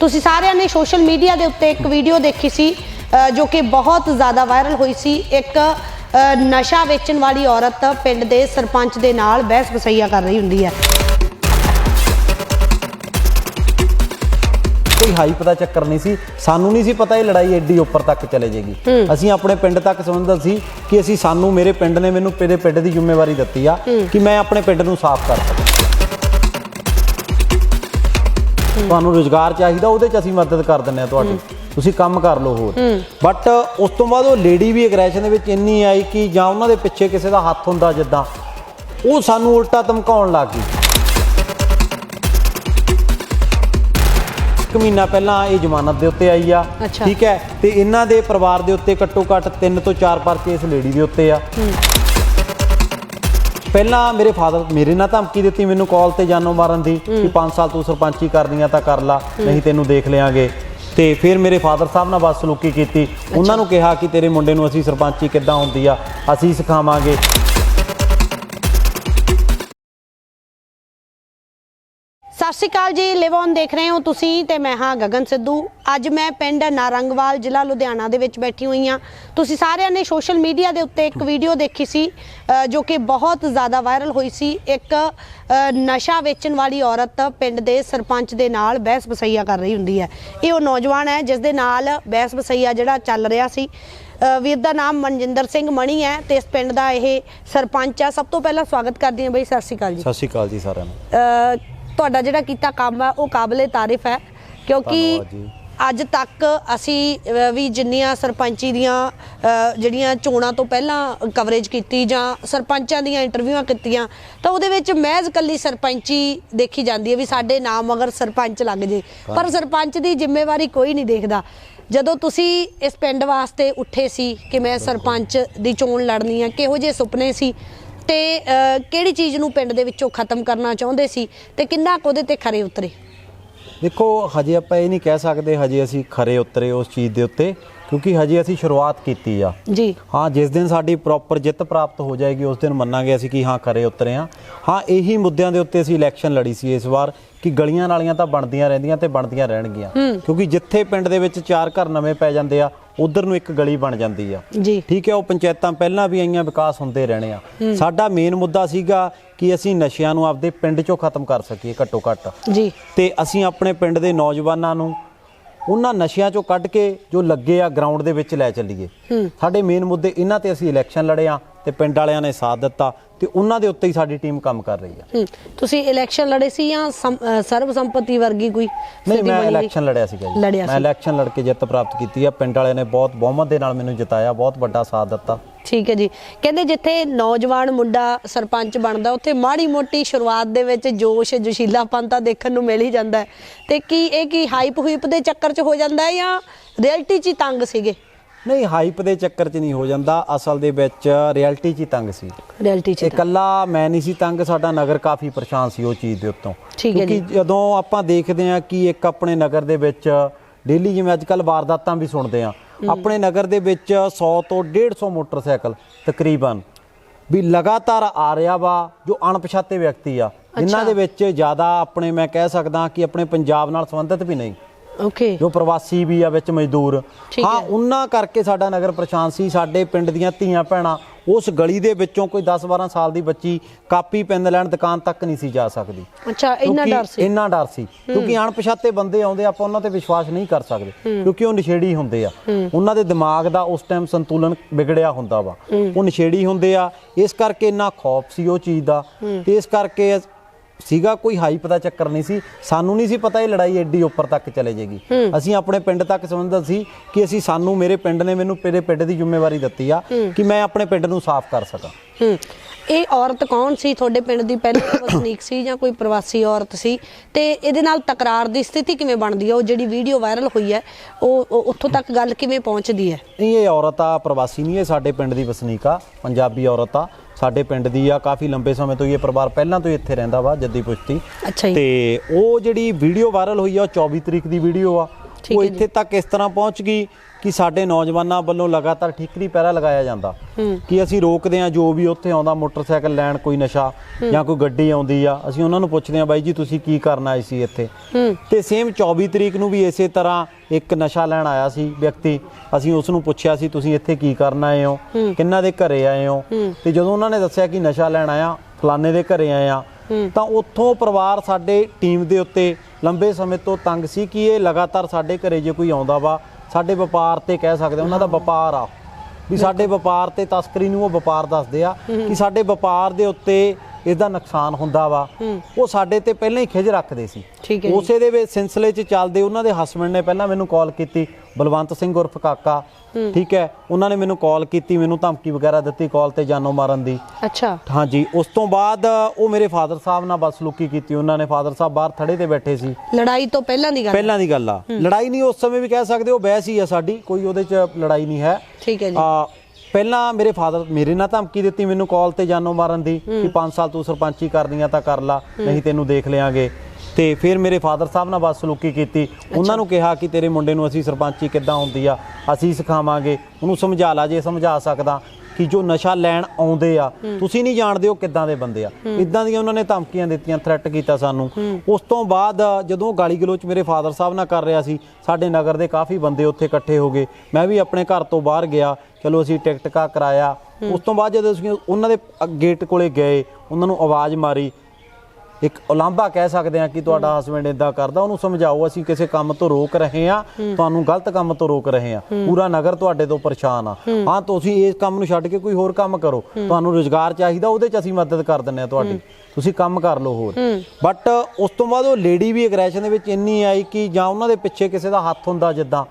ਤੁਸੀਂ ਸਾਰਿਆਂ ਨੇ ਸੋਸ਼ਲ ਮੀਡੀਆ ਦੇ ਉੱਤੇ ਇੱਕ ਵੀਡੀਓ ਦੇਖੀ ਸੀ ਜੋ ਕਿ ਬਹੁਤ ਜ਼ਿਆਦਾ ਵਾਇਰਲ ਹੋਈ ਸੀ। ਇੱਕ ਨਸ਼ਾ ਵੇਚਣ ਵਾਲੀ ਔਰਤ ਪਿੰਡ ਦੇ ਸਰਪੰਚ ਦੇ ਨਾਲ ਬਹਿਸ ਬਸਈਆ ਕਰ ਰਹੀ ਹੁੰਦੀ ਹੈ। ਕੋਈ ਹਾਈਪ ਦਾ ਚੱਕਰ ਨਹੀਂ ਸੀ। ਸਾਨੂੰ ਨਹੀਂ ਸੀ ਪਤਾ ਇਹ ਲੜਾਈ ਐਡੀ ਉੱਪਰ ਤੱਕ ਚਲੇ ਜਾਏਗੀ। ਅਸੀਂ ਆਪਣੇ ਪਿੰਡ ਤੱਕ ਸਮਝਦਾ ਸੀ ਕਿ ਅਸੀਂ ਸਾਨੂੰ ਮੇਰੇ ਪਿੰਡ ਨੇ ਮੈਨੂੰ ਮੇਰੇ ਪਿੰਡ ਦੀ ਜ਼ਿੰਮੇਵਾਰੀ ਦਿੱਤੀ ਆ ਕਿ ਮੈਂ ਆਪਣੇ ਪਿੰਡ ਨੂੰ ਸਾਫ਼ ਕਰ ਸਕਾਂ। ਤੁਹਾਨੂੰ ਰੋਜ਼ਗਾਰ ਚਾਹੀਦਾ ਉਹਦੇ 'ਚ ਅਸੀਂ ਮਦਦ ਕਰ ਦਿੰਨੇ ਆ ਤੁਹਾਡੀ। ਤੁਸੀਂ ਕੰਮ ਕਰ ਲਓ ਹੋਰ। ਬਟ ਉਸ ਤੋਂ ਬਾਅਦ ਉਹ ਲੇਡੀ ਵੀ ਐਗਰੈਸ਼ਨ ਦੇ ਵਿੱਚ ਇੰਨੀ ਆਈ ਕਿ ਜਾਂ ਉਹਨਾਂ ਦੇ ਪਿੱਛੇ ਕਿਸੇ ਦਾ ਹੱਥ ਹੁੰਦਾ ਜਿੱਦਾਂ ਉਹ ਸਾਨੂੰ ਉਲਟਾ ਧਮਕਾਉਣ ਲੱਗ ਗਈ। ਇੱਕ ਮਹੀਨਾ ਪਹਿਲਾਂ ਇਹ ਜ਼ਮਾਨਤ ਦੇ ਉੱਤੇ ਆਈ ਆ। ਠੀਕ ਹੈ? ਤੇ ਇਹਨਾਂ ਦੇ ਪਰਿਵਾਰ ਦੇ ਉੱਤੇ ਘੱਟੋ ਘੱਟ 3 ਤੋਂ 4 ਪਰਚੇ ਇਸ ਲੇਡੀ ਦੇ ਉੱਤੇ ਆ। ਪਹਿਲਾਂ ਮੇਰੇ ਫਾਦਰ ਮੇਰੇ ਨਾਲ ਧਮਕੀ ਦਿੱਤੀ ਮੈਨੂੰ ਕਾਲ ਤੇ ਜਾਨੋਂ ਮਾਰਨ ਦੀ ਕਿ 5 ਸਾਲ ਤੂੰ ਸਰਪੰਚੀ ਕਰਨੀ ਆ ਤਾਂ ਕਰ ਲਾ ਨਹੀਂ ਤੈਨੂੰ ਦੇਖ ਲਿਆਂਗੇ। ਤੇ ਫਿਰ ਮੇਰੇ ਫਾਦਰ ਸਾਹਿਬ ਨਾਲ ਬਦਸਲੂਕੀ ਕੀਤੀ। ਉਹਨਾਂ ਨੂੰ ਕਿਹਾ ਕਿ ਤੇਰੇ ਮੁੰਡੇ ਨੂੰ ਅਸੀਂ ਸਰਪੰਚੀ ਕਿੱਦਾਂ ਹੁੰਦੀ ਆ ਅਸੀਂ ਸਿਖਾਵਾਂਗੇ। ਸਤਿ ਸ਼੍ਰੀ ਅਕਾਲ ਜੀ ਲਿਵ ਔਨ ਦੇਖ ਰਹੇ ਹੋ ਤੁਸੀਂ ਤੇ ਮੈਂ ਹਾਂ ਗਗਨ ਸਿੱਧੂ। ਅੱਜ ਮੈਂ ਪਿੰਡ ਨਾਰੰਗਵਾਲ ਜ਼ਿਲ੍ਹਾ ਲੁਧਿਆਣਾ ਦੇ ਵਿੱਚ ਬੈਠੀ ਹੋਈ ਹਾਂ। ਤੁਸੀਂ ਸਾਰਿਆਂ ਨੇ ਸੋਸ਼ਲ ਮੀਡੀਆ ਦੇ ਉੱਤੇ ਇੱਕ ਵੀਡੀਓ ਦੇਖੀ ਸੀ ਜੋ ਕਿ ਬਹੁਤ ਜ਼ਿਆਦਾ ਵਾਇਰਲ ਹੋਈ ਸੀ। ਇੱਕ ਨਸ਼ਾ ਵੇਚਣ ਵਾਲੀ ਔਰਤ ਪਿੰਡ ਦੇ ਸਰਪੰਚ ਦੇ ਨਾਲ ਬਹਿਸ ਬਸਈਆ ਕਰ ਰਹੀ ਹੁੰਦੀ ਹੈ। ਇਹ ਉਹ ਨੌਜਵਾਨ ਹੈ ਜਿਸ ਦੇ ਨਾਲ ਬਹਿਸ ਬਸਈਆ ਜਿਹੜਾ ਚੱਲ ਰਿਹਾ ਸੀ। ਵੀਰ ਦਾ ਨਾਮ ਮਨਜਿੰਦਰ ਸਿੰਘ ਮਣੀ ਹੈ ਤੇ ਇਸ ਪਿੰਡ ਦਾ ਇਹ ਸਰਪੰਚ ਆ। ਸਭ ਤੋਂ ਪਹਿਲਾਂ ਸਵਾਗਤ ਕਰਦੀ ਹਾਂ ਬਈ ਸਤਿ ਸ਼੍ਰੀ ਅਕਾਲ ਜੀ। ਸਤਿ ਸ਼੍ਰੀ ਅਕਾਲ ਜੀ ਸਾਰਿਆਂ ਨੂੰ। ਅ, ਤੁਹਾਡਾ ਜਿਹੜਾ ਕੀਤਾ ਕੰਮ ਹੈ ਉਹ ਕਾਬਲੇ ਤਾਰੀਫ ਹੈ ਕਿਉਂਕਿ। ਅੱਜ ਤੱਕ ਅਸੀਂ ਵੀ ਜਿੰਨੀਆਂ ਸਰਪੰਚੀ ਦੀਆਂ ਜਿਹੜੀਆਂ ਚੋਣਾਂ ਤੋਂ ਪਹਿਲਾਂ ਕਵਰੇਜ ਕੀਤੀ ਜਾਂ ਸਰਪੰਚਾਂ ਦੀਆਂ ਇੰਟਰਵਿਊਆਂ ਕੀਤੀਆਂ ਤਾਂ ਉਹਦੇ ਵਿੱਚ ਮਹਿਜ਼ ਕੱਲੀ ਸਰਪੰਚੀ ਦੇਖੀ ਜਾਂਦੀ ਹੈ ਵੀ ਸਾਡੇ ਨਾਮ ਅਗਰ ਸਰਪੰਚ ਲੱਗ ਜੇ। ਪਰ ਸਰਪੰਚ ਦੀ ਜ਼ਿੰਮੇਵਾਰੀ ਕੋਈ ਨਹੀਂ ਦੇਖਦਾ। ਜਦੋਂ ਤੁਸੀਂ ਇਸ ਪਿੰਡ ਵਾਸਤੇ ਉੱਠੇ ਸੀ ਕਿ ਮੈਂ ਸਰਪੰਚ ਦੀ ਚੋਣ ਲੜਨੀ ਆ ਕਿਹੋ ਜਿਹੇ ਸੁਪਨੇ ਸੀ? ਤੇ ਕਿਹੜੀ ਚੀਜ਼ ਨੂੰ ਪਿੰਡ ਦੇ ਵਿੱਚੋਂ ਖਤਮ ਕਰਨਾ ਚਾਹੁੰਦੇ ਸੀ ਤੇ ਕਿੰਨਾ ਕੁ ਉਹਦੇ ਤੇ ਖਰੇ ਉਤਰੇ? ਦੇਖੋ, ਹਜੇ ਆਪਾਂ ਇਹ ਨਹੀਂ ਕਹਿ ਸਕਦੇ ਹਜੇ ਅਸੀਂ ਖਰੇ ਉਤਰੇ ਉਸ ਚੀਜ਼ ਦੇ ਉੱਤੇ। ਕਿਉਂਕਿ ਹਜੇ ਅਸੀਂ ਸ਼ੁਰੂਆਤ ਕੀਤੀ ਆ। ਜੀ। ਹਾਂ ਜਿਸ ਦਿਨ ਸਾਡੀ ਪ੍ਰੋਪਰ ਜਿੱਤ ਪ੍ਰਾਪਤ ਹੋ ਜਾਏਗੀ ਉਸ ਦਿਨ ਮੰਨਾਂਗੇ ਅਸੀਂ ਕਿ ਹਾਂ ਖਰੇ ਉਤਰੇ ਆ ਹਾਂ ਇਹੀ ਮੁੱਦਿਆਂ ਦੇ ਉੱਤੇ ਅਸੀਂ ਇਲੈਕਸ਼ਨ ਲੜੀ ਸੀ ਇਸ ਵਾਰ ਕਿ ਗਲੀਆਂ ਨਾਲੀਆਂ ਤਾਂ ਬਣਦੀਆਂ ਰਹਿੰਦੀਆਂ ਤੇ ਬਣਦੀਆਂ ਰਹਿਣਗੀਆਂ। ਕਿਉਂਕਿ ਜਿੱਥੇ ਪਿੰਡ ਦੇ ਵਿੱਚ ਚਾਰ ਘਰ ਨਵੇਂ ਪੈ ਜਾਂਦੇ ਆ ਉਧਰ ਨੂੰ ਇੱਕ ਗਲੀ ਬਣ ਜਾਂਦੀ ਆ। ਜੀ। ਠੀਕ ਹੈ ਉਹ ਪੰਚਾਇਤਾਂ ਪਹਿਲਾਂ ਵੀ ਆਈਆਂ ਵਿਕਾਸ ਹੁੰਦੇ ਰਹਿਣੇ ਆ। ਸਾਡਾ ਮੇਨ ਮੁੱਦਾ ਸੀਗਾ ਕਿ ਅਸੀਂ ਨਸ਼ਿਆਂ ਨੂੰ ਆਪਦੇ ਪਿੰਡ ਚੋਂ ਖਤਮ ਕਰ ਸਕੀਏ ਘੱਟੋ ਘੱਟ। ਜੀ। ਤੇ ਅਸੀਂ ਆਪਣੇ ਪਿੰਡ ਦੇ ਨੌਜਵਾਨਾਂ ਨੂੰ ਉਹਨਾਂ ਨਸ਼ਿਆਂ ਚੋਂ ਕੱਢ ਕੇ ਜੋ ਲੱਗੇ ਆ ਗਰਾਊਂਡ ਦੇ ਵਿੱਚ ਲੈ ਚੱਲੀਏ। ਸਾਡੇ ਮੇਨ ਮੁੱਦੇ ਇਹਨਾਂ ਤੇ ਅਸੀਂ ਇਲੈਕਸ਼ਨ ਲੜੇ ਆ ਤੇ ਪਿੰਡ ਵਾਲਿਆਂ ਨੇ ਸਾਥ ਦਿੱਤਾ ਤੇ ਉਹਨਾਂ ਦੇ ਉੱਤੇ ਹੀ ਸਾਡੀ ਟੀਮ ਕੰਮ ਕਰ ਰਹੀ ਆ। ਤੁਸੀਂ ਇਲੈਕਸ਼ਨ ਲੜੇ ਸੀ ਜਾਂ ਸੰ- ਅਹ, ਸਰਬ ਸੰਪਤੀ ਵਰਗੀ ਕੋਈ ਨਹੀਂ ਮੈਂ? ਇਲੈਕਸ਼ਨ ਲੜਿਆ ਸੀਗਾ ਜੀ। ਮੈਂ। ਇਲੈਕਸ਼ਨ ਲੜ ਕੇ ਜਿੱਤ ਪ੍ਰਾਪਤ ਕੀਤੀ ਆ। ਪਿੰਡ ਵਾਲਿਆਂ ਨੇ ਬਹੁਤ ਬਹੁਮਤ ਦੇ ਨਾਲ ਮੈਨੂੰ ਜਿਤਾਇਆ ਬਹੁਤ ਵੱਡਾ ਸਾਥ ਦਿੱਤਾ। ਠੀਕ ਹੈ ਜੀ। ਕਹਿੰਦੇ ਜਿੱਥੇ ਨੌਜਵਾਨ ਮੁੰਡਾ ਸਰਪੰਚ ਬਣਦਾ ਉੱਥੇ ਮਾੜੀ ਮੋਟੀ ਸ਼ੁਰੂਆਤ ਦੇ ਵਿੱਚ ਜੋਸ਼ ਜੋਸ਼ੀਲਾਪਨ ਤਾਂ ਦੇਖਣ ਨੂੰ ਮਿਲ ਹੀ ਜਾਂਦਾ ਤੇ ਕੀ ਇਹ ਕੀ ਹਾਈਪ ਹੁਈਪ ਦੇ ਚੱਕਰ 'ਚ ਹੋ ਜਾਂਦਾ ਜਾਂ ਰਿਐਲਿਟੀ 'ਚ ਹੀ ਤੰਗ ਸੀਗੇ? ਨਹੀਂ ਹਾਈਪ ਦੇ ਚੱਕਰ 'ਚ ਨਹੀਂ ਹੋ ਜਾਂਦਾ। ਅਸਲ ਦੇ ਵਿੱਚ ਰਿਐਲਿਟੀ 'ਚ ਹੀ ਤੰਗ ਸੀ। ਰਿਐਲਿਟੀ 'ਚ। ਇਕੱਲਾ ਮੈਂ ਨਹੀਂ ਸੀ ਤੰਗ ਸਾਡਾ ਨਗਰ ਕਾਫੀ ਪਰੇਸ਼ਾਨ ਸੀ ਉਹ ਚੀਜ਼ ਦੇ ਉੱਤੋਂ। ਕਿਉਂਕਿ ਜਦੋਂ ਆਪਾਂ ਦੇਖਦੇ ਹਾਂ ਕਿ ਇੱਕ ਆਪਣੇ ਨਗਰ ਦੇ ਵਿੱਚ ਡੇਲੀ ਜਿਵੇਂ ਅੱਜ ਕੱਲ ਵਾਰਦਾਤਾਂ ਵੀ ਸੁਣਦੇ ਆ ਆਪਣੇ ਨਗਰ ਦੇ ਵਿੱਚ 100 ਤੋਂ 150 ਮੋਟਰਸਾਈਕਲ ਤਕਰੀਬਨ ਵੀ ਲਗਾਤਾਰ ਆ ਰਿਹਾ ਵਾ ਜੋ ਅਣਪਛਾਤੇ ਵਿਅਕਤੀ ਆ। ਜਿਨ੍ਹਾਂ ਦੇ ਵਿੱਚ ਜ਼ਿਆਦਾ ਆਪਣੇ ਮੈਂ ਕਹਿ ਸਕਦਾ ਕਿ ਆਪਣੇ ਪੰਜਾਬ ਨਾਲ ਸੰਬੰਧਿਤ ਵੀ ਨਹੀਂ। ਓਕੇ। ਜੋ ਪ੍ਰਵਾਸੀ ਵੀ ਆ ਵਿੱਚ ਮਜ਼ਦੂਰ। ਹਾਂ। ਉਹਨਾਂ ਕਰਕੇ ਸਾਡਾ ਨਗਰ ਪਰੇਸ਼ਾਨ ਸੀ ਸਾਡੇ ਪਿੰਡ ਦੀਆਂ ਧੀਆਂ ਭੈਣਾਂ ਉਸ ਗਲੀ ਦੇ ਵਿੱਚੋਂ ਕੋਈ 10-12 ਸਾਲ ਦੀ ਬੱਚੀ ਕਾਪੀ ਪੈਨ ਲੈਣ ਦੁਕਾਨ ਤੱਕ ਨਹੀਂ ਸੀ ਜਾ ਸਕਦੀ। ਅੱਛਾ ਇੰਨਾ ਡਰ ਸੀ? ਇੰਨਾ ਡਰ ਸੀ। ਕਿਉਂਕਿ ਅਣਪਛਾਤੇ ਬੰਦੇ ਆਉਂਦੇ ਆਪਾਂ ਉਹਨਾਂ ਤੇ ਵਿਸ਼ਵਾਸ ਨਹੀਂ ਕਰ ਸਕਦੇ। ਕਿਉਂਕਿ ਉਹ ਨਸ਼ੇੜੀ ਹੁੰਦੇ ਆ। ਉਹਨਾਂ ਦੇ ਦਿਮਾਗ ਦਾ ਉਸ ਟਾਈਮ ਸੰਤੁਲਨ ਵਿਗੜਿਆ ਹੁੰਦਾ ਵਾ। ਉਹ ਨਸ਼ੇੜੀ ਹੁੰਦੇ ਆ। ਇਸ ਕਰਕੇ ਇੰਨਾ ਖੌਫ ਸੀ ਉਹ ਚੀਜ਼ ਦਾ। ਤੇ ਇਸ ਕਰਕੇ ਸੀਗਾ ਕੋਈ ਹਾਈਪ ਦਾ ਚੱਕਰ ਨਹੀਂ ਸੀ। ਸਾਨੂੰ ਨਹੀਂ ਸੀ ਪਤਾ ਇਹ ਲੜਾਈ ਐਡੀ ਉੱਪਰ ਤੱਕ ਚਲੇ ਜਾਏਗੀ। ਅਸੀਂ ਆਪਣੇ ਪਿੰਡ ਤੱਕ ਸਮਝਦਾ ਸੀ ਕਿ ਅਸੀਂ ਸਾਨੂੰ ਮੇਰੇ ਪਿੰਡ ਨੇ ਮੈਨੂੰ ਮੇਰੇ ਪਿੰਡ ਦੀ ਜ਼ਿੰਮੇਵਾਰੀ ਦਿੱਤੀ ਆ ਕਿ ਮੈਂ ਆਪਣੇ ਪਿੰਡ ਨੂੰ ਸਾਫ਼ ਕਰ ਸਕਾਂ। ਇਹ ਔਰਤ ਕੌਣ ਸੀ? ਤੁਹਾਡੇ ਪਿੰਡ ਦੀ ਪਹਿਲੀ ਵਸਨੀਕ ਸੀ ਜਾਂ ਕੋਈ ਪ੍ਰਵਾਸੀ ਔਰਤ ਸੀ? ਤੇ ਇਹਦੇ ਨਾਲ ਤਕਰਾਰ ਦੀ ਸਥਿਤੀ ਕਿਵੇਂ ਬਣਦੀ ਹੈ ਉਹ ਜਿਹੜੀ ਵੀਡੀਓ ਵਾਇਰਲ ਹੋਈ ਹੈ ਉਹ ਉਹ ਉੱਥੋਂ ਤੱਕ ਗੱਲ ਕਿਵੇਂ ਪਹੁੰਚਦੀ ਹੈ? ਨਹੀਂ ਇਹ ਔਰਤ ਆ ਪ੍ਰਵਾਸੀ ਨਹੀਂ ਇਹ ਸਾਡੇ ਪਿੰਡ ਦੀ ਵਸਨੀਕ ਆ ਪੰਜਾਬੀ ਔਰਤ ਆ। ਸਾਡੇ ਪਿੰਡ ਦੀ ਆ ਕਾਫੀ ਲੰਬੇ ਸਮੇਂ ਤੋਂ ਇਹ ਪਰਿਵਾਰ ਪਹਿਲਾਂ ਤੋਂ ਹੀ ਇੱਥੇ ਰਹਿੰਦਾ ਵਾ ਜੱਦੀ ਪੁਸ਼ਤੀ। ਅੱਛਾ ਜੀ। ਤੇ ਉਹ ਜਿਹੜੀ ਵੀਡੀਓ ਵਾਇਰਲ ਹੋਈ ਆ ਉਹ 24 ਤਰੀਕ ਦੀ ਵੀਡੀਓ ਆ। ਉਹ। ਇੱਥੇ ਤੱਕ ਇਸ ਤਰ੍ਹਾਂ ਪਹੁੰਚ ਗਈ ਕਿ ਸਾਡੇ ਨੌਜਵਾਨਾਂ ਵੱਲੋਂ ਲਗਾਤਾਰ ਠੀਕਰੀ ਪਹਿਰਾ ਲਗਾਇਆ ਜਾਂਦਾ। ਕਿ ਅਸੀਂ ਰੋਕਦੇ ਹਾਂ ਜੋ ਵੀ ਉੱਥੇ ਆਉਂਦਾ ਮੋਟਰਸਾਈਕਲ ਲੈਣ ਕੋਈ ਨਸ਼ਾ ਜਾਂ ਕੋਈ ਗੱਡੀ ਆਉਂਦੀ ਆ ਅਸੀਂ ਉਹਨਾਂ ਨੂੰ ਪੁੱਛਦੇ ਹਾਂ ਬਾਈ ਜੀ ਤੁਸੀਂ ਕੀ ਕਰਨ ਆਏ ਸੀ ਇੱਥੇ? ਤੇ ਸੇਮ 24 ਤਰੀਕ ਨੂੰ ਵੀ ਇਸੇ ਤਰ੍ਹਾਂ ਇੱਕ ਨਸ਼ਾ ਲੈਣ ਆਇਆ ਸੀ ਵਿਅਕਤੀ। ਅਸੀਂ ਉਸ ਨੂੰ ਪੁੱਛਿਆ ਸੀ ਤੁਸੀਂ ਇੱਥੇ ਕੀ ਕਰਨ ਆਏ ਹੋ? ਕਿੰਨਾ ਦੇ ਘਰੇ ਆਏ ਹੋ? ਤੇ ਜਦੋਂ ਉਹਨਾਂ ਨੇ ਦੱਸਿਆ ਕਿ ਨਸ਼ਾ ਲੈਣ ਆਇਆ ਫਲਾਣੇ ਦੇ ਘਰੇ ਆਏ ਆ ਤਾਂ ਉੱਥੋਂ ਪਰਿਵਾਰ ਸਾਡੇ ਟੀਮ ਦੇ ਉੱਤੇ ਲੰਬੇ ਸਮੇਂ ਤੋਂ ਤੰਗ ਸੀ ਕਿ ਇਹ ਲਗਾਤਾਰ ਸਾਡੇ ਘਰੇ ਜੇ ਕੋਈ ਆਉਂਦਾ ਵਾ ਸਾਡੇ ਵਪਾਰ ਤੇ ਕਹਿ ਸਕਦੇ ਉਹਨਾਂ ਦਾ ਵਪਾਰ ਆ। ਵੀ ਸਾਡੇ ਵਪਾਰ ਤੇ ਤਸਕਰੀ ਨੂੰ ਉਹ ਵਪਾਰ ਦੱਸਦੇ ਆ ਕਿ ਸਾਡੇ ਵਪਾਰ ਦੇ ਉੱਤੇ ਇਹਦਾ ਨੁਕਸਾਨ ਹੁੰਦਾ ਵਾ। ਉਹ ਸਾਡੇ ਤੇ ਪਹਿਲਾਂ ਹੀ ਖਿਜ ਰੱਖਦੇ ਸੀ। ਉਸੇ ਦੇ ਵਿੱਚ ਸਿਲਸਿਲੇ 'ਚ ਚੱਲਦੇ ਉਹਨਾਂ ਦੇ ਹਸਬੰਡ ਨੇ ਪਹਿਲਾਂ ਮੈਨੂੰ ਕਾਲ ਕੀਤੀ ਬਲਵੰਤ ਸਿੰਘ ਉਰਫ ਕਾਕਾ। ਠੀਕ ਹੈ ਉਹਨਾਂ ਨੇ ਮੈਨੂੰ ਕਾਲ ਕੀਤੀ ਮੈਨੂੰ ਧਮਕੀ ਵਗੈਰਾ ਦਿੱਤੀ ਕਾਲ ਤੇ ਜਾਨੋਂ ਮਾਰਨ ਦੀ। ਅੱਛਾ। ਹਾਂਜੀ ਉਸ ਤੋਂ ਬਾਅਦ ਉਹ ਮੇਰੇ ਫਾਦਰ ਸਾਹਿਬ ਨਾਲ ਬਸਲੂਕੀ ਕੀਤੀ ਉਹਨਾਂ ਨੇ ਫਾਦਰ ਸਾਹਿਬ ਬਾਹਰ ਥੜੇ ਤੇ ਬੈਠੇ ਸੀ। ਲੜਾਈ ਤੋਂ ਪਹਿਲਾਂ ਦੀ ਗੱਲ ਪਹਿਲਾਂ ਦੀ ਗੱਲ ਆ। ਲੜਾਈ ਨਹੀਂ ਉਸ ਸਮੇਂ ਵੀ ਕਹਿ ਸਕਦੇ ਉਹ ਬਹਿਸ ਹੀ ਆ ਸਾਡੀ ਕੋਈ ਉਹਦੇ 'ਚ ਲੜਾਈ ਨਹੀਂ ਹੈ। ਠੀਕ ਹੈ ਜੀ। ਆ ਪਹਿਲਾਂ ਮੇਰੇ ਫਾਦਰ ਮੇਰੇ ਨਾਲ ਧਮਕੀ ਦਿੱਤੀ ਮੈਨੂੰ ਕਾਲ ਤੇ ਜਾਨੋਂ ਮਾਰਨ ਦੀ ਕਿ 5 ਸਾਲ ਤੂੰ ਸਰਪੰਚੀ ਕਰਨੀ ਆ ਤਾਂ ਕਰ ਲਾ ਨਹੀਂ ਤੈਨੂੰ ਦੇਖ ਲਿਆਂਗੇ। ਤੇ ਫਿਰ ਮੇਰੇ ਫਾਦਰ ਸਾਹਿਬ ਨਾਲ ਬਦਸਲੂਕੀ ਕੀਤੀ। ਉਹਨਾਂ ਨੂੰ ਕਿਹਾ ਕਿ ਤੇਰੇ ਮੁੰਡੇ ਨੂੰ ਅਸੀਂ ਸਰਪੰਚੀ ਕਿੱਦਾਂ ਹੁੰਦੀ ਆ ਅਸੀਂ ਸਿਖਾਵਾਂਗੇ। ਉਹਨੂੰ ਸਮਝਾ ਲਾ ਜੇ ਸਮਝਾ ਸਕਦਾ ਕਿ ਜੋ ਨਸ਼ਾ ਲੈਣ ਆਉਂਦੇ ਆ ਤੁਸੀਂ ਨਹੀਂ ਜਾਣਦੇ ਉਹ ਕਿੱਦਾਂ ਦੇ ਬੰਦੇ ਆ। ਇਦਾਂ ਦੀਆਂ ਉਹਨਾਂ ਨੇ ਧਮਕੀਆਂ ਦਿੱਤੀਆਂ ਥ੍ਰੈਟ ਕੀਤਾ ਸਾਨੂੰ। ਉਸ ਤੋਂ ਬਾਅਦ ਜਦੋਂ ਗਾਲੀ ਗਲੋਚ ਮੇਰੇ ਫਾਦਰ ਸਾਹਿਬ ਨਾਲ ਕਰ ਰਿਹਾ ਸੀ ਸਾਡੇ ਨਗਰ ਦੇ ਕਾਫੀ ਬੰਦੇ ਉੱਥੇ ਇਕੱਠੇ ਹੋ ਗਏ। ਮੈਂ ਵੀ ਆਪਣੇ ਘਰ ਤੋਂ ਬਾਹਰ ਗਿਆ। ਚਲੋ ਅਸੀਂ ਟਿਕਟ ਕਾ ਕਰਾਇਆ। ਉਸ ਤੋਂ ਬਾਅਦ ਜਦੋਂ ਅਸੀਂ ਉਹਨਾਂ ਦੇ ਗੇਟ ਕੋਲੇ ਗਏ ਉਹਨਾਂ ਨੂੰ ਆਵਾਜ਼ ਮਾਰੀ। ਇੱਕ ਉਲਾਂਭਾ ਕਹਿ ਸਕਦੇ ਆ ਕਿ ਤੁਹਾਡਾ ਹਸਬੰਡ ਇਦਾਂ ਕਰਦਾ ਉਹਨੂੰ ਸਮਝਾਓ ਅਸੀਂ ਕਿਸੇ ਕੰਮ ਤੋਂ ਰੋਕ ਰਹੇ ਆ ਤੁਹਾਨੂੰ ਗਲਤ ਕੰਮ ਤੋਂ ਰੋਕ ਰਹੇ ਆ ਪੂਰਾ ਨਗਰ ਤੁਹਾਡੇ ਤੋਂ ਪਰੇਸ਼ਾਨ ਆ। ਹਾਂ। ਤੁਸੀਂ ਇਸ ਕੰਮ ਨੂੰ ਛੱਡ ਕੇ ਕੋਈ ਹੋਰ ਕੰਮ ਕਰੋ। ਤੁਹਾਨੂੰ ਰੋਜ਼ਗਾਰ ਚਾਹੀਦਾ ਉਹਦੇ ਚ ਅਸੀਂ ਮਦਦ ਕਰ ਦਿੰਨੇ ਆ ਤੁਹਾਡੀ। ਤੁਸੀਂ ਕੰਮ ਕਰ ਲਓ ਹੋਰ। ਬਟ ਉਸ ਤੋਂ ਬਾਅਦ ਉਹ ਲੇਡੀ ਵੀ ਐਗਰੈਸ਼ਨ ਦੇ ਵਿੱਚ ਇੰਨੀ ਆਈ ਕਿ ਜਾਂ ਉਹਨਾਂ ਦੇ ਪਿੱਛੇ ਕਿਸੇ ਦਾ ਹੱਥ ਹੁੰਦਾ ਜਿੱਦਾਂ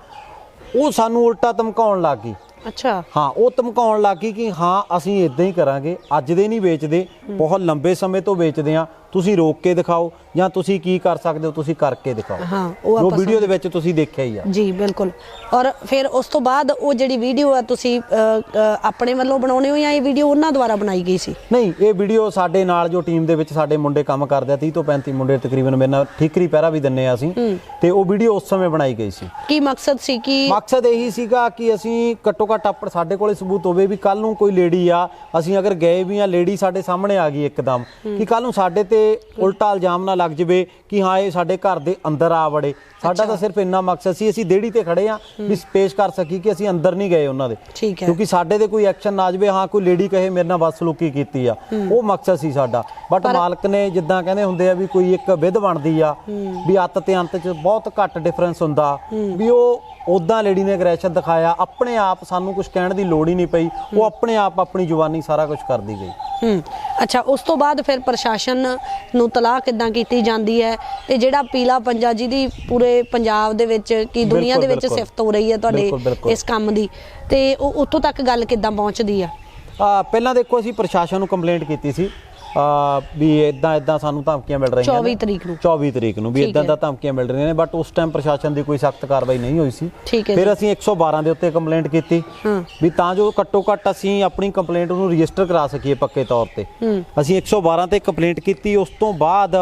ਉਹ ਸਾਨੂੰ ਉਲਟਾ ਧਮਕਾਉਣ ਲੱਗ ਗਈ। ਅੱਛਾ। ਹਾਂ ਉਹ ਧਮਕਾਉਣ ਲੱਗ ਕਿ ਹਾਂ ਅਸੀਂ ਇਦਾਂ ਹੀ ਕਰਾਂਗੇ। ਅੱਜ ਦੇ ਨਹੀਂ ਵੇਚਦੇ। ਬਹੁਤ ਲੰਬੇ ਸਮੇਂ ਤੋਂ ਵੇਚਦੇ ਆ। ਤੁਸੀਂ ਰੋਕ ਕੇ ਦਿਖਾਓ ਜਾਂ ਤੁਸੀਂ ਕੀ ਕਰ ਸਕਦੇ ਹੋ ਤੁਸੀਂ ਕਰਕੇ ਦਿਖਾਓ। ਹਾਂ ਉਹ ਆਪਾਂ ਵੀਡੀਓ ਦੇ ਵਿੱਚ ਤੁਸੀਂ ਦੇਖਿਆ ਹੀ ਆ। ਜੀ ਬਿਲਕੁਲ। ਔਰ ਫਿਰ ਉਸ ਤੋਂ ਬਾਅਦ ਉਹ ਜਿਹੜੀ ਵੀਡੀਓ ਆ ਤੁਸੀਂ ਅ, ਅ, ਆਪਣੇ ਵੱਲੋਂ ਬਣਾਉਣੇ ਹੋ ਜਾਂ ਇਹ ਵੀਡੀਓ ਉਹਨਾਂ ਦੁਆਰਾ ਬਣਾਈ ਗਈ ਸੀ? ਨਹੀਂ ਇਹ ਵੀਡੀਓ ਸਾਡੇ ਨਾਲ ਜੋ ਟੀਮ ਦੇ ਵਿੱਚ ਸਾਡੇ ਮੁੰਡੇ ਕੰਮ ਕਰਦੇ ਆ 30 ਤੋਂ 35 ਮੁੰਡੇ ਤਕਰੀਬਨ ਮੇਰੇ ਨਾਲ ਠੀਕਰੀ ਪਹਿਰਾ ਵੀ ਦਿੰਨੇ ਆ ਅਸੀਂ। ਤੇ ਉਹ ਵੀਡੀਓ ਉਸ ਸਮੇਂ ਬਣਾਈ ਗਈ ਸੀ। ਕੀ ਮਕਸਦ ਸੀ ਕਿ ਮਕਸਦ ਇਹੀ ਸੀਗਾ ਕਿ ਅਸੀਂ ਘੱਟੋ ਘੱਟ ਆਪਣ ਸਾਡੇ ਕੋਲੇ ਸਬੂਤ ਹੋਵੇ ਵੀ ਕੱਲ ਨੂੰ ਕੋਈ ਲੇਡੀ ਆ ਅਸੀਂ ਅਗਰ ਗਏ ਵੀ ਆ ਲੇਡੀ ਸਾਡੇ ਸਾਹਮਣੇ ਆ ਗਈ ਇੱਕਦਮ ਕਿ ਕੱਲ ਨੂੰ ਸਾਡੇ ਤੇ ਉਲਟਾ ਇਲਜ਼ਾਮ ਨਾ ਲੱਗ ਜਵੇ ਕਿ ਹਾਂ ਇਹ ਸਾਡੇ ਘਰ ਦੇ ਅੰਦਰ ਆ ਵੜੇ। ਸਾਡਾ ਤਾਂ ਸਿਰਫ ਇੰਨਾ ਮਕਸਦ ਸੀ ਅਸੀਂ ਦੇੜੀ ਤੇ ਖੜੇ ਆ ਵੀ ਪੇਸ਼ ਕਰ ਸਕੀ ਕਿ ਅਸੀਂ ਅੰਦਰ ਨਹੀਂ ਗਏ ਉਹਨਾਂ ਦੇ। ਕਿਉਂਕਿ ਸਾਡੇ ਤੇ ਕੋਈ ਐਕਸ਼ਨ ਨਾ ਜਵੇ ਹਾਂ ਕੋਈ ਲੇਡੀ ਕਹੇ ਮੇਰੇ ਨਾਲ ਬਦਸਲੂਕੀ ਕੀਤੀ ਆ। ਉਹ ਮਕਸਦ ਸੀ ਸਾਡਾ। ਬਟ ਮਾਲਕ ਨੇ ਜਿੱਦਾਂ ਕਹਿੰਦੇ ਹੁੰਦੇ ਆ ਵੀ ਕੋਈ ਇੱਕ ਵਿਧ ਬਣਦੀ ਆ ਵੀ ਅੱਤ ਤੇ ਅੰਤ ਚ ਬਹੁਤ ਘੱਟ ਡਿਫਰੈਂਸ ਹੁੰਦਾ। ਵੀ ਉਹ ਉਦਾਂ ਲੇਡੀ ਨੇ ਅਗਰੈਸ਼ਨ ਦਿਖਾਇਆ ਆਪਣੇ ਆਪ ਸਾਨੂੰ ਕੁਝ ਕਹਿਣ ਦੀ ਲੋੜ ਹੀ ਨਹੀਂ ਪਈ। ਉਹ ਆਪਣੇ ਆਪ ਆਪਣੀ ਜ਼ੁਬਾਨੀ ਸਾਰਾ ਕੁਝ ਕਰਦੀ ਗਈ। ਹੂੰ। ਅੱਛਾ ਉਸ ਤੋਂ ਬਾਅਦ ਫਿਰ ਪ੍ਰਸ਼ਾਸਨ ਨੂੰ ਤਲਾਹ ਕਿੱਦਾਂ ਕੀਤੀ ਜਾਂਦੀ ਹੈ? ਤੇ ਜਿਹੜਾ ਪੀਲਾ ਪੰਜਾ ਜਿਹਦੀ ਪੂਰੇ ਪੰਜਾਬ ਦੇ ਵਿੱਚ ਕੀ ਦੁਨੀਆ ਦੇ ਵਿੱਚ। ਸਿਫਤ ਹੋ ਰਹੀ ਹੈ ਤੁਹਾਡੇ। ਇਸ ਕੰਮ ਦੀ? ਤੇ ਉਹ ਉੱਥੋਂ ਤੱਕ ਗੱਲ ਕਿੱਦਾਂ ਪਹੁੰਚਦੀ ਆ? ਪਹਿਲਾਂ ਦੇਖੋ ਅਸੀਂ ਪ੍ਰਸ਼ਾਸਨ ਨੂੰ ਕੰਪਲੇਂਟ ਕੀਤੀ ਸੀ। ਆ ਵੀ ਇਦਾਂ ਇਦਾਂ ਸਾਨੂੰ ਧਮਕੀਆਂ ਮਿਲ ਰਹੀਆਂ 24 ਤਰੀਕ ਨੂੰ। 24 ਤਰੀਕ ਨੂੰ ਵੀ ਇਦਾਂ। ਦਾ ਧਮਕੀਆਂ ਮਿਲ ਰਹੀਆਂ ਨੇ ਬਟ ਉਸ ਟਾਈਮ ਪ੍ਰਸ਼ਾਸਨ ਦੀ ਕੋਈ ਸਖਤ ਕਾਰਵਾਈ ਨਹੀਂ ਹੋਈ ਸੀ। ਠੀਕ ਹੈ ਫਿਰ। ਅਸੀਂ 112 ਦੇ ਉੱਤੇ ਕੰਪਲੇਂਟ ਕੀਤੀ। ਵੀ ਤਾਂ ਜੋ ਘੱਟੋ ਘੱਟ ਅਸੀਂ ਆਪਣੀ ਕੰਪਲੇਂਟ ਨੂੰ ਰਜਿਸਟਰ ਕਰਾ ਸਕੀਏ ਪੱਕੇ ਤੌਰ ਤੇ। ਅਸੀਂ 112 ਤੇ ਕੰਪਲੇਂਟ ਕੀਤੀ ਉਸ ਤੋਂ ਬਾਅਦ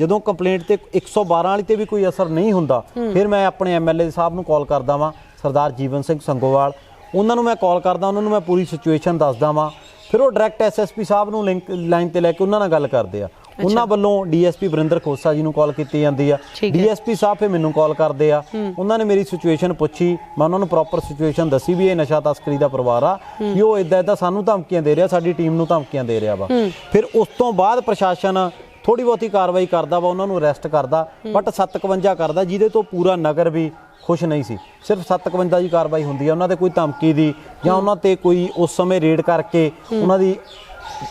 ਜਦੋਂ ਕੰਪਲੇਂਟ ਤੇ 112 ਵਾਲੀ ਤੇ ਵੀ ਕੋਈ ਅਸਰ ਨਹੀਂ ਹੁੰਦਾ ਫਿਰ ਮੈਂ ਆਪਣੇ ਐਮਐਲਏ ਸਾਹਿਬ ਨੂੰ ਕਾਲ ਕਰਦਾ ਵਾਂ ਸਰਦਾਰ ਜੀਵਨ ਸਿੰਘ ਸੰਗੋਵਾਲ। ਉਹਨਾਂ ਨੂੰ ਮੈਂ ਕਾਲ ਕਰਦਾ ਉਹਨਾਂ ਨੂੰ ਮੈਂ ਪੂਰੀ ਸਿਚੁਏਸ਼ਨ ਦੱਸਦਾ ਵਾਂ। ਫਿਰ ਉਹ ਡਾਇਰੈਕਟ ਐਸਐਸਪੀ ਸਾਹਿਬ ਨੂੰ ਲਿੰਕ ਲਾਈਨ ਤੇ ਲੈ ਕੇ ਉਹਨਾਂ ਨਾਲ ਗੱਲ ਕਰਦੇ ਆ। ਉਹਨਾਂ ਵੱਲੋਂ ਡੀਐਸਪੀ ਵਰਿੰਦਰ ਖੋਸਾ ਜੀ ਨੂੰ ਕਾਲ ਕੀਤੀ ਜਾਂਦੀ ਆ। ਡੀਐਸਪੀ ਸਾਹਿਬ ਫਿਰ ਮੈਨੂੰ ਕਾਲ ਕਰਦੇ ਆ। ਉਹਨਾਂ ਨੇ ਮੇਰੀ ਸਿਚੁਏਸ਼ਨ ਪੁੱਛੀ। ਮੈਂ ਉਹਨਾਂ ਨੂੰ ਪ੍ਰੋਪਰ ਸਿਚੁਏਸ਼ਨ ਦੱਸੀ ਵੀ ਇਹ ਨਸ਼ਾ ਤਸਕਰੀ ਦਾ ਪਰਿਵਾਰ ਆ ਵੀ ਉਹ ਇਦਾਂ ਇਦਾਂ ਸਾਨੂੰ ਧਮਕੀਆਂ ਦੇ ਰਿਹਾ ਸਾਡੀ ਟੀਮ ਨੂੰ ਧਮਕੀਆਂ ਦੇ ਰਿਹਾ ਵਾ। ਫਿਰ ਉਸ ਤੋਂ ਬਾਅਦ ਪ੍ਰਸ਼ਾਸਨ ਥੋੜੀ ਬਹੁਤੀ ਕਾਰਵਾਈ ਕਰਦਾ ਵਾ ਉਹਨਾਂ ਨੂੰ ਅਰੈਸਟ ਕਰਦਾ ਬਟ 57 ਕਰਦਾ ਜਿਹਦੇ ਤੋਂ ਪੂਰਾ ਨਗਰ ਵੀ ਖੁਸ਼ ਨਹੀਂ ਸੀ। ਸਿਰਫ 57 ਦੀ ਕਾਰਵਾਈ ਹੁੰਦੀ ਆ ਉਹਨਾਂ ਤੇ ਕੋਈ ਧਮਕੀ ਦੀ ਜਾਂ ਉਹਨਾਂ ਤੇ ਕੋਈ ਉਸ ਸਮੇਂ ਰੇਡ ਕਰਕੇ ਉਹਨਾਂ ਦੀ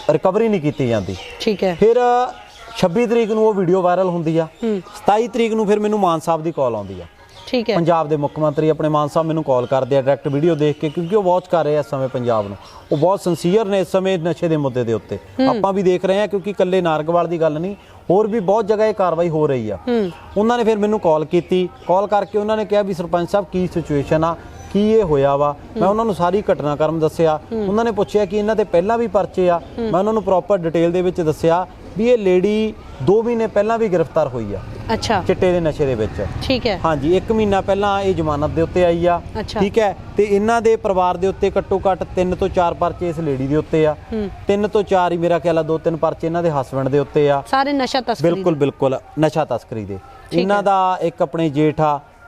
ਰਿਕਵਰੀ ਨਹੀਂ ਕੀਤੀ ਜਾਂਦੀ। ਠੀਕ ਹੈ। ਫਿਰ 26 ਤਰੀਕ ਨੂੰ ਉਹ ਵੀਡੀਓ ਵਾਇਰਲ ਹੁੰਦੀ ਆ। 27 ਤਰੀਕ ਨੂੰ ਫਿਰ ਮੈਨੂੰ ਮਾਨ ਸਾਹਿਬ ਦੀ ਕਾਲ ਆਉਂਦੀ ਆ। ਠੀਕ ਹੈ। ਪੰਜਾਬ ਦੇ ਮੁੱਖ ਮੰਤਰੀ ਆਪਣੇ ਮਾਨ ਸਾਹਿਬ ਮੈਨੂੰ ਕਾਲ ਕਰਦੇ ਆ ਡਾਇਰੈਕਟ ਵੀਡੀਓ ਦੇਖ ਕੇ ਕਿਉਂਕਿ ਉਹ ਵਾਚ ਕਰ ਰਹੇ ਆ ਇਸ ਸਮੇਂ ਪੰਜਾਬ ਨੂੰ। ਉਹ ਬਹੁਤ ਸਿੰਸੀਅਰ ਨੇ ਇਸ ਸਮੇਂ ਨਸ਼ੇ ਦੇ ਮੁੱਦੇ ਦੇ ਉੱਤੇ। ਆਪਾਂ ਵੀ ਦੇਖ ਰਹੇ ਆ ਕਿਉਂਕਿ ਇਕੱਲੇ ਨਾਰਗਵਾਲ ਦੀ ਗੱਲ ਨਹੀਂ ਹੋਰ ਵੀ ਬਹੁਤ ਜਗ੍ਹਾ ਇਹ ਕਾਰਵਾਈ ਹੋ ਰਹੀ ਆ। ਉਹਨਾਂ ਨੇ ਫਿਰ ਮੈਨੂੰ ਕਾਲ ਕੀਤੀ। ਕਾਲ ਕਰਕੇ ਉਹਨਾਂ ਨੇ ਕਿਹਾ ਵੀ ਸਰਪੰਚ ਸਾਹਿਬ ਕੀ ਸਿਚੁਏਸ਼ਨ ਆ? ਕੀ ਇਹ ਹੋਇਆ ਵਾ? ਮੈਂ ਉਹਨਾਂ ਨੂੰ ਸਾਰੀ ਘਟਨਾਕ੍ਰਮ ਦੱਸਿਆ। ਉਹਨਾਂ ਨੇ ਪੁੱਛਿਆ ਕਿ ਇਹਨਾਂ ਤੇ ਪਹਿਲਾਂ ਵੀ ਪਰਚੇ ਆ। ਮੈਂ ਉਹਨਾਂ ਨੂੰ ਪ੍ਰੋਪਰ ਡਿਟੇਲ ਦੇ ਵਿੱਚ ਦੱਸਿਆ ਵੀ ਇਹ ਲੇਡੀ 2 ਮਹੀਨੇ ਪਹਿਲਾਂ ਵੀ ਗ੍ਰਿਫਤਾਰ ਹੋਈ ਆ। ਅੱਛਾ। ਚਿੱਟੇ ਦੇ ਨਸ਼ੇ ਦੇ ਵਿੱਚ। ਠੀਕ ਹੈ। ਹਾਂਜੀ 1 ਮਹੀਨਾ ਪਹਿਲਾਂ ਇਹ ਜ਼ਮਾਨਤ ਦੇ ਉੱਤੇ ਆਈ ਆ। ਠੀਕ ਹੈ? ਤੇ ਇਹਨਾਂ ਦੇ ਪਰਿਵਾਰ ਦੇ ਉੱਤੇ ਘੱਟੋ ਘੱਟ 3 ਤੋਂ 4 ਪਰਚੇ ਇਸ ਲੇਡੀ ਦੇ ਉੱਤੇ ਆ। ਹੂੰ। 3 ਤੋਂ 4 ਹੀ ਮੇਰਾ ਖਿਆਲ ਆ ਦੋ ਤਿੰਨ ਪਰਚੇ ਇਹਨਾਂ ਦੇ ਹਸਬੰਡ ਦੇ ਉੱਤੇ ਆ। ਸਾਰੇ ਨਸ਼ਾ ਤਸਕਰੀ ਬਿਲਕੁਲ ਬਿਲਕੁਲ। ਨਸ਼ਾ ਤਸਕਰੀ ਦੇ। ਇਹਨਾਂ। ਦਾ ਇੱਕ ਆਪਣੇ ਜੇਠ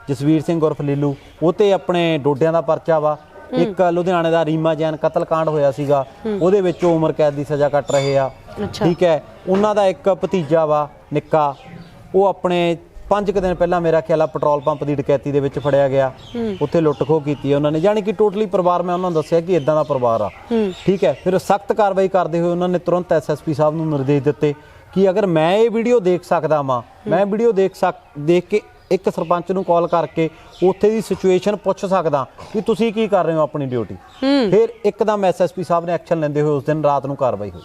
ਜਸਵੀਰ ਸਿੰਘ ਉਰਫ ਲੀਲੂ ਉਹ ਤੇ ਆਪਣੇ ਡੋਡਿਆਂ ਦਾ ਪਰਚਾ ਵਾ। ਇੱਕ ਲੁਧਿਆਣੇ ਦਾ ਰੀਮਾ ਜੈਨ ਕਤਲकांड ਹੋਇਆ ਸੀਗਾ। ਉਹਦੇ ਵਿੱਚ ਉਹ ਉਮਰ ਕੈਦ ਦੀ ਸਜ਼ਾ ਕੱਟ ਰਹੇ ਆ। ਠੀਕ ਹੈ। ਉਹਨਾਂ ਦਾ ਇੱਕ ਭਤੀਜਾ ਵਾ ਨਿੱਕਾ। ਉਹ ਆਪਣੇ ਪੰਜ ਕੁ ਦਿਨ ਪਹਿਲਾਂ ਮੇਰਾ ਖਿਆਲ ਆ ਪੈਟਰੋਲ ਪੰਪ ਦੀ ਡਕੈਤੀ ਦੇ ਵਿੱਚ ਫੜਿਆ ਗਿਆ। ਉੱਥੇ ਲੁੱਟ ਖੋਹ ਕੀਤੀ ਉਹਨਾਂ ਨੇ। ਯਾਨੀ ਕਿ ਟੋਟਲੀ ਪਰਿਵਾਰ ਮੈਂ ਉਹਨਾਂ ਨੂੰ ਦੱਸਿਆ ਕਿ ਇਦਾਂ ਦਾ ਪਰਿਵਾਰ ਆ। ਠੀਕ ਹੈ। ਫਿਰ ਸਖਤ ਕਾਰਵਾਈ ਕਰਦੇ ਹੋਏ ਉਹਨਾਂ ਨੇ ਤੁਰੰਤ ਐਸਐਸਪੀ ਸਾਹਿਬ ਨੂੰ ਨਿਰਦੇਸ਼ ਦਿੱਤੇ ਕਿ ਅਗਰ ਮੈਂ ਇਹ ਵੀਡੀਓ ਦੇਖ ਸਕਦਾ ਵਾਂ ਮੈਂ ਵੀਡੀਓ ਦੇਖ ਸਕ ਦੇਖ ਕੇ ਇੱਕ ਸਰਪੰਚ ਨੂੰ ਕਾਲ ਕਰਕੇ ਉੱਥੇ ਦੀ ਸਿਚੁਏਸ਼ਨ ਪੁੱਛ ਸਕਦਾ ਕਿ ਤੁਸੀਂ ਕੀ ਕਰ ਰਹੇ ਹੋ ਆਪਣੀ ਡਿਊਟੀ? ਫਿਰ ਇੱਕਦਮ ਐਸਐਸਪੀ ਸਾਹਿਬ ਨੇ ਐਕਸ਼ਨ ਲੈਂਦੇ ਹੋਏ ਉਸ ਦਿਨ ਰਾਤ ਨੂੰ ਕਾਰਵਾਈ ਹੋਈ।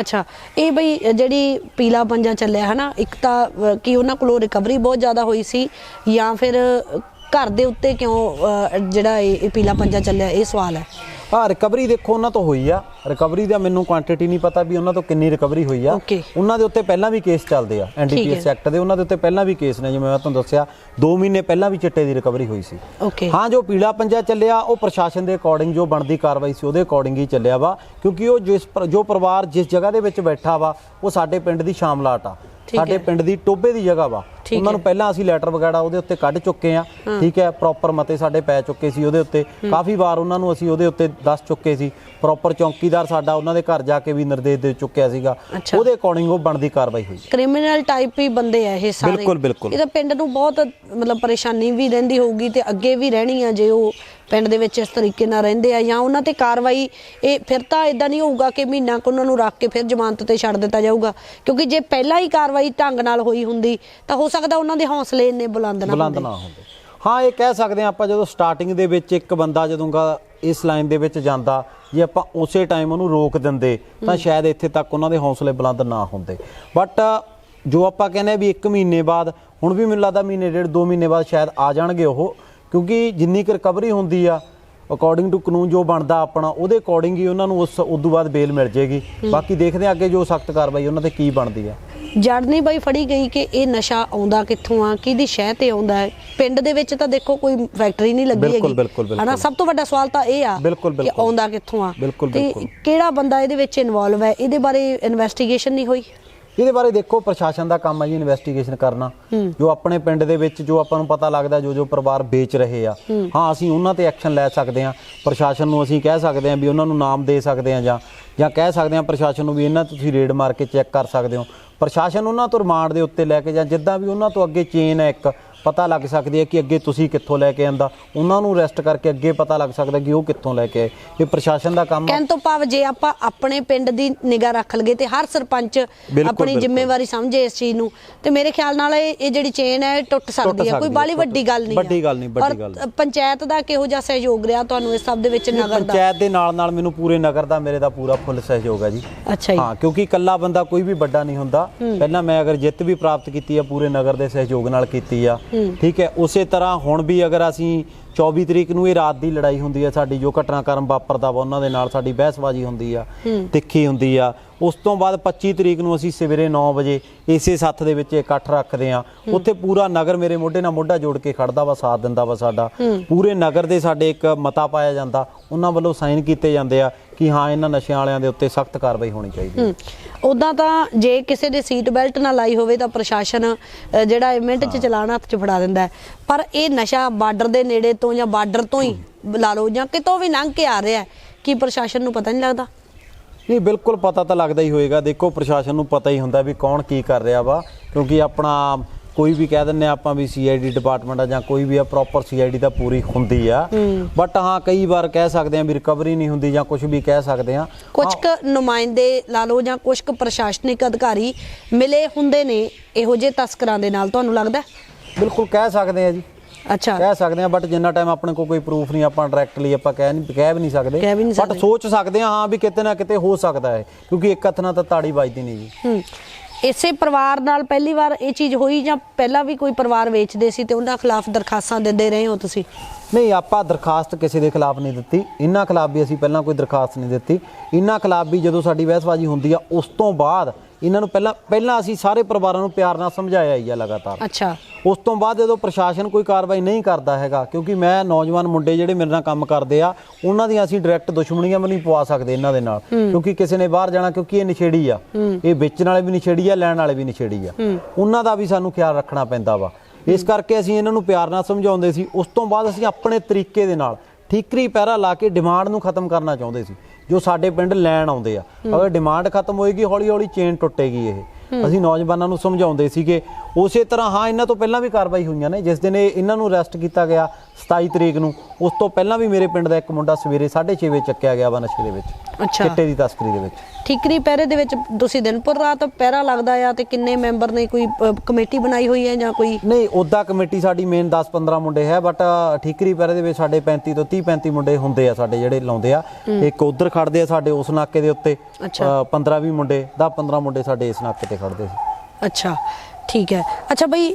ਅੱਛਾ ਇਹ ਬਈ ਜਿਹੜੀ ਪੀਲਾ ਪੰਜਾ ਚੱਲਿਆ ਹਨਾ ਇੱਕ ਤਾਂ ਕਿ ਉਹਨਾਂ ਕੋਲੋਂ ਰਿਕਵਰੀ ਬਹੁਤ ਜ਼ਿਆਦਾ ਹੋਈ ਸੀ ਜਾਂ ਫਿਰ ਘਰ ਦੇ ਉੱਤੇ ਕਿਉਂ ਜਿਹੜਾ ਇਹ ਪੀਲਾ ਪੰਜਾ ਚੱਲਿਆ ਇਹ ਸਵਾਲ ਹੈ। ਹਾਂ ਰਿਕਵਰੀ ਦੇਖੋ ਉਹਨਾਂ ਤੋਂ ਹੋਈ ਆ। ਰਿਕਵਰੀ ਦਾ ਮੈਨੂੰ ਕੁਆਂਟੀਟੀ ਨਹੀਂ ਪਤਾ ਵੀ ਉਹਨਾਂ ਤੋਂ ਕਿੰਨੀ ਰਿਕਵਰੀ ਹੋਈ ਆ। Okay. ਉਹਨਾਂ ਦੇ ਉੱਤੇ ਪਹਿਲਾਂ ਵੀ ਕੇਸ ਚੱਲਦੇ ਆ ਐਨਡੀਪੀਐਸ ਐਕਟ ਦੇ। ਉਹਨਾਂ ਦੇ ਉੱਤੇ ਪਹਿਲਾਂ ਵੀ ਕੇਸ ਨੇ ਜਿਵੇਂ ਮੈਂ ਤੁਹਾਨੂੰ ਦੱਸਿਆ 2 ਮਹੀਨੇ ਪਹਿਲਾਂ ਵੀ ਚਿੱਟੇ ਦੀ ਰਿਕਵਰੀ ਹੋਈ ਸੀ। ਓਕੇ ਹਾਂ ਜੋ ਪੀਲਾ ਪੰਜਾ ਚੱਲਿਆ ਉਹ ਪ੍ਰਸ਼ਾਸਨ ਦੇ ਅਕੋਰਡਿੰਗ ਜੋ ਬਣਦੀ ਕਾਰਵਾਈ ਸੀ ਉਹਦੇ ਅਕੋਰਡਿੰਗ ਹੀ ਚੱਲਿਆ ਵਾ। ਕਿਉਂਕਿ ਉਹ ਜਿਸ ਪਰ- ਜੋ ਪਰਿਵਾਰ ਜਿਸ ਜਗ੍ਹਾ ਦੇ ਵਿੱਚ ਬੈਠਾ ਵਾ ਉਹ ਸਾਡੇ ਪਿੰਡ ਦੀ ਸ਼ਾਮਲਾਟ ਆ। ਸਾਡੇ। ਪਿੰਡ ਦੀ ਟੋਬੇ ਦੀ ਜਗ੍ਹਾ ਵਾ। ਉਹਨਾਂ ਨੂੰ ਪਹਿਲਾਂ ਅਸੀਂ ਲੈਟਰ ਵਗੈਰਾ ਉਹਦੇ ਉੱਤੇ ਕੱਢ ਚੁੱਕੇ ਆ ਠੀਕ ਹੈ ਪ੍ਰੋਪਰ ਮਤੇ ਸਾਡੇ ਪੈ ਚੁੱਕੇ ਸੀ ਉਹਦੇ ਉੱਤੇ। ਕਾਫੀ ਵਾਰ ਉਹਨਾਂ ਨੂੰ ਅਸੀਂ ਉਹਦੇ ਉੱਤੇ ਦੱਸ ਚੁੱਕੇ ਸੀ। ਪ੍ਰੋਪਰ ਚੌਕੀਦਾਰ ਸਾਡਾ ਉਹਨਾਂ ਦੇ ਘਰ ਜਾ ਕੇ ਵੀ ਨਿਰਦੇਸ਼ ਦੇ ਚੁੱਕਿਆ ਸੀਗਾ। ਉਹਦੇ ਅਕੋਰਡਿੰਗ ਉਹ ਬਣਦੀ ਕਾਰਵਾਈ ਹੋਈ। ਕ੍ਰਿਮੀਨਲ ਟਾਈਪ ਹੀ ਬੰਦੇ ਆ ਇਹ ਸਾਰੇ। ਬਿਲਕੁਲ, ਬਿਲਕੁਲ। ਇਹਦਾ ਪਿੰਡ ਨੂੰ ਬਹੁਤ ਮਤਲਬ ਪਰੇਸ਼ਾਨੀ ਵੀ ਰਹਿੰਦੀ ਹੋਊਗੀ ਤੇ ਅੱਗੇ ਵੀ ਰਹਿਣੀ ਆ ਜੇ ਉਹ ਪਿੰਡ ਦੇ ਵਿੱਚ ਇਸ ਤਰੀਕੇ ਨਾਲ ਰਹਿੰਦੇ ਆ ਜਾਂ ਉਹਨਾਂ ਤੇ ਕਾਰਵਾਈ ਇਹ ਫਿਰ ਤਾਂ ਇਦਾਂ ਨਹੀਂ ਹੋਊਗਾ ਕਿ ਮਹੀਨਾ ਕੁ ਉਹਨਾਂ ਨੂੰ ਰੱਖ ਕੇ ਫਿਰ ਜ਼ਮਾਨਤ ਤੇ ਛੱਡ ਦਿੱਤਾ ਜਾਊਗਾ। ਕਿਉਂਕਿ ਜੇ ਪਹਿਲਾਂ ਹੀ ਕਾਰਵਾਈ ਢੰਗ ਨਾਲ ਹੋਈ ਹੁੰਦੀ ਤਾਂ ਹੋ ਸਕਦਾ ਉਹਨਾਂ ਦੇ ਹੌਸਲੇ ਇੰਨੇ ਬੁਲੰਦ ਨਾ ਬੁਲੰਦ ਨਾ ਹੁੰਦੇ। ਹਾਂ ਇਹ ਕਹਿ ਸਕਦੇ ਹਾਂ ਆਪਾਂ ਜਦੋਂ ਸਟਾਰਟਿੰਗ ਦੇ ਵਿੱਚ ਇੱਕ ਬੰਦਾ ਜਦੋਂਗਾ ਇਸ ਲਾਈਨ ਦੇ ਵਿੱਚ ਜਾਂਦਾ ਜੇ ਆਪਾਂ ਉਸੇ ਟਾਈਮ ਉਹਨੂੰ ਰੋਕ ਦਿੰਦੇ ਤਾਂ ਸ਼ਾਇਦ ਇੱਥੇ ਤੱਕ ਉਹਨਾਂ ਦੇ ਹੌਸਲੇ ਬੁਲੰਦ ਨਾ ਹੁੰਦੇ। ਬਟ ਜੋ ਆਪਾਂ ਕਹਿੰਦੇ ਆ ਵੀ 1 ਮਹੀਨੇ ਬਾਅਦ ਹੁਣ ਵੀ ਮੈਨੂੰ ਲੱਗਦਾ ਮਹੀਨੇ ਡੇਢ 2 ਮਹੀਨੇ ਬਾਅਦ ਸ਼ਾਇਦ ਆ ਜਾਣਗੇ ਉਹ ਕਿਉਂਕਿ ਜਿੰਨੀ ਕੁ ਰਿਕਵਰੀ ਹੁੰਦੀ ਆ ਅਕੋਰਡਿੰਗ ਟੂ ਕਾਨੂੰਨ ਜੋ ਬਣਦਾ ਆਪਣਾ ਉਹਦੇ ਅਕੋਰਡਿੰਗ ਹੀ ਉਹਨਾਂ ਨੂੰ ਉਸ ਉਦੋਂ ਬਾਅਦ ਬੇਲ ਮਿਲ ਜੇਗੀ ਬਾਕੀ ਦੇਖਦੇ ਆ ਅੱਗੇ ਜੋ ਸਖਤ ਕਾਰਵਾਈ ਉਹਨਾਂ ਤੇ ਕੀ ਬਣਦੀ ਆ। ਜੜ ਨਹੀਂ ਬਈ ਫੜੀ ਗਈ ਕਿ ਇਹ ਨਸ਼ਾ ਆਉਂਦਾ ਕਿੱਥੋਂ ਆ ਕਿਹਦੀ ਸ਼ਹਿ ਤੇ ਆਉਂਦਾ ਹੈ? ਪਿੰਡ ਦੇ ਵਿੱਚ ਤਾਂ ਦੇਖੋ ਕੋਈ ਫੈਕਟਰੀ ਨਹੀਂ ਲੱਗੀ ਹੈਗੀ। ਬਿਲਕੁਲ, ਬਿਲਕੁਲ। ਹਨਾ ਸਭ ਤੋਂ ਵੱਡਾ ਸਵਾਲ ਤਾਂ ਇਹ ਆ ਕਿ। ਆਉਂਦਾ ਕਿੱਥੋਂ ਆ? ਤੇ। ਕਿਹੜਾ ਬੰਦਾ ਇਹਦੇ ਵਿੱਚ ਇਨਵੋਲਵ ਹੈ? ਇਹਦੇ ਬਾਰੇ ਇਨਵੈਸਟੀਗੇਸ਼ਨ ਨਹੀਂ ਹੋਈ? ਇਹਦੇ ਬਾਰੇ ਦੇਖੋ ਪ੍ਰਸ਼ਾਸਨ ਦਾ ਕੰਮ ਹੈ ਜੀ ਇਨਵੈਸਟੀਗੇਸ਼ਨ ਕਰਨਾ। ਜੋ ਆਪਣੇ ਪਿੰਡ ਦੇ ਵਿੱਚ ਜੋ ਆਪਾਂ ਨੂੰ ਪਤਾ ਲੱਗਦਾ ਜੋ ਜੋ ਪਰਿਵਾਰ ਵੇਚ ਰਹੇ ਆ। ਹਾਂ। ਅਸੀਂ ਉਹਨਾਂ ਤੇ ਐਕਸ਼ਨ ਲੈ ਸਕਦੇ ਹਾਂ। ਪ੍ਰਸ਼ਾਸਨ ਨੂੰ ਅਸੀਂ ਕਹਿ ਸਕਦੇ ਹਾਂ ਵੀ ਉਹਨਾਂ ਨੂੰ ਨਾਮ ਦੇ ਸਕਦੇ ਹਾਂ ਜਾਂ ਜਾਂ ਕਹਿ ਸਕਦੇ ਹਾਂ ਪ੍ਰਸ਼ਾਸਨ ਨੂੰ ਵੀ ਇਹਨਾਂ ਤੁਸੀਂ ਰੇਡ ਮਾਰ ਕੇ ਚੈੱਕ ਕਰ ਸਕਦੇ ਹੋ। ਪ੍ਰਸ਼ਾਸਨ ਉਹਨਾਂ ਤੋਂ ਰਿਮਾਂਡ ਦੇ ਉੱਤੇ ਲੈ ਕੇ ਜਾਂ ਜਿੱਦਾਂ ਵੀ ਉਹਨਾਂ ਤੋਂ ਅੱਗੇ ਚੇਨ ਹੈ ਇੱਕ ਪਤਾ ਲੱਗ ਸਕਦੀ ਹੈ ਕਿ ਅੱਗੇ ਤੁਸੀਂ ਕਿੱਥੋਂ ਲੈ ਕੇ ਆਂਦਾ। ਉਹਨਾਂ ਨੂੰ ਅਰੈਸਟ ਕਰਕੇ ਅੱਗੇ ਪਤਾ ਲੱਗ ਸਕਦਾ ਕਿ ਉਹ ਕਿੱਥੋਂ ਲੈ ਕੇ ਆਏ। ਇਹ ਪ੍ਰਸ਼ਾਸਨ ਦਾ ਕੰਮ ਕਹਿਣ ਤੋਂ ਭਾਵ ਜੇ ਆਪਾਂ ਆਪਣੇ ਪਿੰਡ ਦੀ ਨਿਗਾਹ ਰੱਖ ਲਈਏ ਤੇ ਹਰ ਸਰਪੰਚ ਆਪਣੀ। ਜ਼ਿੰਮੇਵਾਰੀ ਸਮਝੇ ਇਸ ਚੀਜ਼ ਨੂੰ। ਤੇ ਮੇਰੇ ਖਿਆਲ ਨਾਲ ਇਹ ਜਿਹੜੀ ਚੇਨ ਹੈ ਟੁੱਟ ਸਕਦੀ ਹੈ। ਕੋਈ ਬਾਲੀ ਵੱਡੀ ਗੱਲ ਨਹੀਂ ਵੱਡੀ। ਗੱਲ ਨਹੀਂ, ਵੱਡੀ ਗੱਲ। ਪੰਚਾਇਤ ਦਾ ਕਿਹੋ ਜਿਹਾ ਸਹਿਯੋਗ ਰਿਹਾ ਤੁਹਾਨੂੰ ਇਸ ਸਭ ਦੇ ਵਿੱਚ ਨਗਰ ਦਾ? ਪੰਚਾਇਤ ਦੇ ਨਾਲ ਨਾਲ ਮੈਨੂੰ ਪੂਰੇ ਨਗਰ ਦਾ ਮੇਰੇ ਦਾ ਪੂਰਾ ਫੁੱਲ ਸਹਿਯੋਗ ਹੈ ਜੀ। ਅੱਛਾ ਜੀ। ਹਾਂ ਕਿਉਂਕਿ ਇਕੱਲਾ ਬੰਦਾ ਕੋਈ ਵੀ ਵੱਡਾ ਨਹੀਂ ਹੁੰਦਾ। ਪਹਿਲਾਂ ਮੈਂ ਅਗਰ ਜਿੱਤ ਵੀ ਪ੍ਰਾਪਤ ਕੀਤੀ ਆ ਪੂਰੇ ਨਗਰ ਦੇ ਸਹਿਯੋਗ ਨਾਲ ਕੀਤੀ ਆ। ਠੀਕ ਹੈ ਉਸੇ ਤਰ੍ਹਾਂ ਹੁਣ ਵੀ ਅਗਰ ਅਸੀਂ 24 ਤਰੀਕ ਨੂੰ ਇਹ ਰਾਤ ਦੀ ਲੜਾਈ ਹੁੰਦੀ ਆ ਸਾਡੀ ਜੋ ਘਟਨਾਕ੍ਰਮ ਵਾਪਰਦਾ ਵਾ ਉਹਨਾਂ ਦੇ ਨਾਲ ਸਾਡੀ ਬਹਿਸਬਾਜ਼ੀ ਹੁੰਦੀ ਆ ਤਿੱਖੀ ਹੁੰਦੀ ਆ। ਉਸ ਤੋਂ ਬਾਅਦ 25 ਤਰੀਕ ਨੂੰ ਅਸੀਂ ਸਵੇਰੇ 9 ਵਜੇ ਇਸੇ ਸੱਥ ਦੇ ਵਿੱਚ ਇਕੱਠ ਰੱਖਦੇ ਆ। ਉੱਥੇ ਪੂਰਾ ਨਗਰ ਮੇਰੇ ਮੋਢੇ ਨਾਲ ਮੋਢਾ ਜੋੜ ਕੇ ਖੜਦਾ ਵਾ ਸਾਥ ਦਿੰਦਾ ਵਾ ਸਾਡਾ। ਪੂਰੇ ਨਗਰ ਦੇ ਸਾਡੇ ਇੱਕ ਮਤਾ ਪਾਇਆ ਜਾਂਦਾ ਉਹਨਾਂ ਵੱਲੋਂ ਸਾਈਨ ਕੀਤੇ ਜਾਂਦੇ ਆ ਕਿ ਹਾਂ ਇਹਨਾਂ ਨਸ਼ਿਆਂ ਵਾਲਿਆਂ ਦੇ ਉੱਤੇ ਸਖਤ ਕਾਰਵਾਈ ਹੋਣੀ ਚਾਹੀਦੀ ਹੈ। ਉਦਾਂ ਤਾਂ ਜੇ ਕਿਸੇ ਦੇ ਸੀਟ ਬੈਲਟ ਨਾ ਲਾਈ ਹੋਵੇ ਤਾਂ ਪ੍ਰਸ਼ਾਸਨ ਜਿਹੜਾ ਮਿੰਟ 'ਚ ਚਲਾਣ ਹੱਥ 'ਚ ਫੜਾ ਦਿੰਦਾ। ਪਰ ਇਹ ਨਸ਼ਾ ਬਾਰਡਰ ਦੇ ਨੇੜੇ ਤੋਂ ਜਾਂ ਬਾਰਡਰ ਤੋਂ ਹੀ ਲਾ ਲਓ ਜਾਂ ਕਿਤੋਂ ਵੀ ਲੰਘ ਕੇ ਆ ਰਿਹਾ ਕਿ ਪ੍ਰਸ਼ਾਸਨ ਨੂੰ ਪਤਾ ਨਹੀਂ ਲੱਗਦਾ? ਨਹੀਂ ਬਿਲਕੁਲ ਪਤਾ ਤਾਂ ਲੱਗਦਾ ਹੀ ਹੋਏਗਾ। ਦੇਖੋ ਪ੍ਰਸ਼ਾਸਨ ਨੂੰ ਪਤਾ ਹੀ ਹੁੰਦਾ ਵੀ ਕੌਣ ਕੀ ਕਰ ਰਿਹਾ ਵਾ ਕਿਉਂਕਿ ਆਪਣਾ ਕੋਈ ਵੀ ਕਹਿ ਦਿੰਨੇ ਆਪਾਂ ਵੀ ਸੀਆਈਡੀ ਡਿਪਾਰਟਮੈਂਟ ਆ ਜਾਂ ਕੋਈ ਵੀ ਆ ਪ੍ਰੋਪਰ ਸੀਆਈਡੀ ਤਾਂ ਪੂਰੀ ਹੁੰਦੀ ਆ। ਬਟ ਹਾਂ ਕਈ ਵਾਰ ਕਹਿ ਸਕਦੇ ਆ ਵੀ ਰਿਕਵਰੀ ਨਹੀਂ ਹੁੰਦੀ ਜਾਂ ਕੁਝ ਵੀ ਕਹਿ ਸਕਦੇ ਆ ਕੁਝ ਕੁ ਨੁਮਾਇੰਦੇ ਲਾ ਲਓ ਜਾਂ ਕੁਝ ਕੁ ਪ੍ਰਸ਼ਾਸਨਿਕ ਅਧਿਕਾਰੀ ਮਿਲੇ ਹੁੰਦੇ ਨੇ ਇਹੋ ਜਿਹੇ ਤਸਕਰਾਂ ਦੇ ਨਾਲ ਤੁਹਾਨੂੰ ਲੱਗਦਾ? ਬਿਲਕੁਲ ਕਹਿ ਸਕਦੇ ਆ ਜੀ। ਅੱਛਾ। ਕਹਿ ਸਕਦੇ ਆ ਬਟ ਜਿੰਨਾ ਟਾਈਮ ਆਪਣੇ ਕੋਲ ਕੋਈ ਪ੍ਰੂਫ ਨਹੀਂ ਆਪਾਂ ਡਾਇਰੈਕਟਲੀ ਆਪਾਂ ਕਹਿ ਨਹੀਂ ਕਹਿ ਵੀ ਨਹੀਂ ਸਕਦੇ। ਕਹਿ ਵੀ ਨਹੀਂ ਬਟ ਸਕਦੇ। ਸੋਚ ਸਕਦੇ ਆ ਹਾਂ ਵੀ ਕਿਤੇ ਨਾ ਕਿਤੇ ਹੋ ਸਕਦਾ ਹੈ ਕਿਉਂਕਿ ਇੱਕ ਹੱਥ ਨਾਲ ਤਾਂ ਤਾੜੀ ਵੱਜਦੀ ਨਹੀਂ ਜੀ। ਹੂੰ। ਇਸੇ ਪਰਿਵਾਰ ਨਾਲ ਪਹਿਲੀ ਵਾਰ ਇਹ ਚੀਜ਼ ਹੋਈ ਜਾਂ ਪਹਿਲਾਂ ਵੀ ਕੋਈ ਪਰਿਵਾਰ ਵੇਚਦੇ ਸੀ ਤੇ ਉਹਨਾਂ ਖਿਲਾਫ ਦਰਖਾਸਤਾਂ ਦਿੰਦੇ ਰਹੇ ਹੋ ਤੁਸੀਂ? ਨਹੀਂ ਆਪਾਂ ਦਰਖਾਸਤ ਕਿਸੇ ਦੇ ਖਿਲਾਫ ਨਹੀਂ ਦਿੱਤੀ। ਇਹਨਾਂ ਖਿਲਾਫ ਵੀ ਅਸੀਂ ਪਹਿਲਾਂ ਕੋਈ ਦਰਖਾਸਤ ਨਹੀਂ ਦਿੱਤੀ। ਇਹਨਾਂ ਖਿਲਾਫ ਵੀ ਜਦੋਂ ਸਾਡੀ ਬਹਿਸਬਾਜ਼ੀ ਹੁੰਦੀ ਆ ਉਸ ਤੋਂ ਬਾਅਦ ਇਹਨਾਂ ਨੂੰ ਪਹਿਲਾਂ ਪਹਿਲਾਂ ਅਸੀਂ ਸਾਰੇ ਪਰਿਵਾਰਾਂ ਨੂੰ ਪਿਆਰ ਨਾਲ ਸਮਝਾਇਆ ਹੀ ਆ ਲਗਾਤਾਰ। ਅੱਛਾ। ਉਸ ਤੋਂ ਬਾਅਦ ਜਦੋਂ ਪ੍ਰਸ਼ਾਸਨ ਕੋਈ ਕਾਰਵਾਈ ਨਹੀਂ ਕਰਦਾ ਹੈਗਾ ਕਿਉਂਕਿ ਮੈਂ ਨੌਜਵਾਨ ਮੁੰਡੇ ਜਿਹੜੇ ਮੇਰੇ ਨਾਲ ਕੰਮ ਕਰਦੇ ਆ ਉਹਨਾਂ ਦੀਆਂ ਅਸੀਂ ਡਾਇਰੈਕਟ ਦੁਸ਼ਮਣੀਆਂ ਵੀ ਨਹੀਂ ਪਵਾ ਸਕਦੇ ਇਹਨਾਂ ਦੇ ਨਾਲ। ਕਿਉਂਕਿ ਕਿਸੇ ਨੇ ਬਾਹਰ ਜਾਣਾ ਕਿਉਂਕਿ ਇਹ ਨਸ਼ੇੜੀ ਆ। ਇਹ ਵੇਚਣ ਵਾਲੇ ਵੀ ਨਸ਼ੇੜੀ ਆ ਲੈਣ ਵਾਲੇ ਵੀ ਨਸ਼ੇੜੀ ਆ। ਉਹਨਾਂ ਦਾ ਵੀ ਸਾਨੂੰ ਖਿਆਲ ਰੱਖਣਾ ਪੈਂਦਾ ਵਾ। ਇਸ ਕਰਕੇ ਅਸੀਂ ਇਹਨਾਂ ਨੂੰ ਪਿਆਰ ਨਾਲ ਸਮਝਾਉਂਦੇ ਸੀ। ਉਸ ਤੋਂ ਬਾਅਦ ਅਸੀਂ ਆਪਣੇ ਤਰੀਕੇ ਦੇ ਨਾਲ ਠੀਕਰੀ ਪਹਿਰਾ ਲਾ ਕੇ ਡਿਮਾਂਡ ਨੂੰ ਖਤਮ ਕਰਨਾ ਚਾਹੁੰਦੇ ਸੀ। ਜੋ ਸਾਡੇ ਪਿੰਡ ਲੈਣ ਆਉਂਦੇ ਆ। ਅਗਰ ਡਿਮਾਂਡ ਖਤਮ ਹੋਏਗੀ ਹੌਲੀ ਹੌਲੀ ਚੇਨ ਟੁੱਟੇਗੀ ਇਹ। ਅਸੀਂ ਨੌਜਵਾਨਾਂ ਨੂੰ ਸਮਝਾਉਂਦੇ ਸੀਗੇ ਉਸੇ ਤਰ੍ਹਾਂ ਹਾਂ ਇਹਨਾਂ ਤੋਂ ਪਹਿਲਾਂ ਵੀ ਕਾਰਵਾਈ ਹੋਈਆਂ ਨੇ ਜਿਸ ਦਿਨ ਇਹ- ਇਹਨਾਂ ਨੂੰ ਅਰੈਸਟ ਕੀਤਾ ਗਿਆ 27 ਤਰੀਕ ਨੂੰ। ਉਸ ਤੋਂ ਪਹਿਲਾਂ ਵੀ ਮੇਰੇ ਪਿੰਡ ਦਾ ਇੱਕ ਮੁੰਡਾ ਸਵੇਰੇ 6:30 ਵਜੇ ਚੱਕਿਆ ਗਿਆ ਵਾ ਨਸ਼ੇ ਦੇ ਵਿੱਚ ਅੱਛਾ। ਚਿੱਟੇ ਦੀ ਤਸਕਰੀ ਦੇ ਵਿੱਚ। ਠੀਕਰੀ ਪਹਿਰੇ ਦੇ ਵਿੱਚ ਤੁਸੀਂ ਦਿਨਪੁਰ ਰਾਤ ਪਹਿਰਾ ਲੱਗਦਾ ਆ ਤੇ ਕਿੰਨੇ ਮੈਂਬਰ ਨੇ ਕੋਈ ਕਮੇਟੀ ਬਣਾਈ ਹੋਈ ਹੈ ਜਾਂ ਕੋਈ? ਨਹੀਂ ਉਦਾਂ ਕਮੇਟੀ ਸਾਡੀ ਮੇਨ 10-15 ਮੁੰਡੇ ਹੈ ਬਟ ਠੀਕਰੀ ਪੈਰੇ ਦੇ ਵਿੱਚ ਸਾਡੇ 35 ਤੋਂ 30-35 ਮੁੰਡੇ ਹੁੰਦੇ ਆ ਸਾਡੇ ਜਿਹੜੇ ਲਾਉਂਦੇ ਆ। ਇੱਕ ਉਧਰ ਖੜਦੇ ਆ ਸਾਡੇ ਉਸ ਨਾਕੇ ਦੇ ਉੱਤੇ ਅੱਛਾ। 15-20 ਮੁੰਡੇ 10-15 ਮੁੰਡੇ ਸਾਡੇ ਇਸ ਨਾਕੇ ਤੇ ਖੜਦੇ ਸੀ। ਅੱਛਾ। ਠੀਕ ਹੈ। ਅੱਛਾ ਬਈ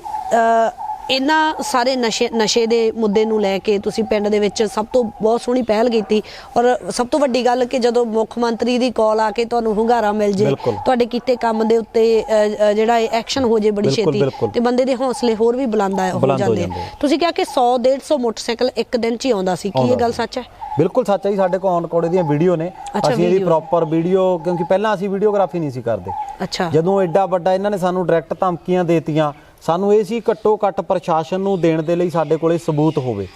ਇਹਨਾਂ ਸਾਰੇ ਨਸ਼ੇ ਨਸ਼ੇ ਦੇ ਮੁੱਦੇ ਨੂੰ ਲੈ ਕੇ ਤੁਸੀਂ ਪਿੰਡ ਦੇ ਵਿੱਚ ਸਭ ਤੋਂ ਬਹੁਤ ਸੋਹਣੀ ਪਹਿਲ ਕੀਤੀ ਔਰ ਸਭ ਤੋਂ ਵੱਡੀ ਗੱਲ ਕਿ ਜਦੋਂ ਮੁੱਖ ਮੰਤਰੀ ਦੀ ਕਾਲ ਆ ਕੇ ਤੁਹਾਨੂੰ ਹੁੰਗਾਰਾ ਮਿਲ ਜੇ। ਤੁਹਾਡੇ ਕੀਤੇ ਕੰਮ ਦੇ ਉੱਤੇ ਜਿਹੜਾ ਐਕਸ਼ਨ ਹੋ ਜੇ ਬੜੀ ਛੇਤੀ। ਤੇ ਬੰਦੇ ਦੇ ਹੌਸਲੇ ਹੋਰ ਵੀ ਬੁਲੰਦ ਆ- ਹੋ ਜਾਂਦੇ। ਤੁਸੀਂ ਕਿਹਾ ਕਿ 100 150 ਮੋਟਰਸਾਈਕਲ ਇੱਕ ਦਿਨ ਚ ਹੀ ਆਉਂਦਾ ਸੀ ਕੀ ਇਹ ਗੱਲ। ਸੱਚ ਹੈ ਬਿਲਕੁਲ ਸੱਚ ਹੈ ਜੀ ਸਾਡੇ ਕੋਲ ਔਨ ਕੋੜੇ ਦੀਆਂ ਵੀਡੀਓ ਨੇ ਅਸੀਂ ਇਹਦੀ। ਪ੍ਰੋਪਰ ਵੀਡੀਓ ਕਿਉਂਕਿ ਪਹਿਲਾਂ ਅਸੀਂ ਵੀਡੀਓਗ੍ਰਾਫੀ ਨਹੀਂ ਸੀ ਕਰਦੇ ਅੱਛਾ ਜਦੋਂ ਐਡਾ ਵੱਡਾ ਇਹਨਾਂ ਨੇ ਸਾਨੂੰ ਡਾਇਰੈਕਟ ਧਮਕੀਆਂ ਦੇਤੀਆਂ ਸਾਨੂੰ ਇਹ ਸੀ ਘੱਟੋ ਘੱਟ ਪ੍ਰਸ਼ਾਸਨ ਨੂੰ ਦੇਣ ਦੇ ਲਈ ਸਾਡੇ ਕੋਲੇ ਸਬੂਤ ਹੋਵੇ।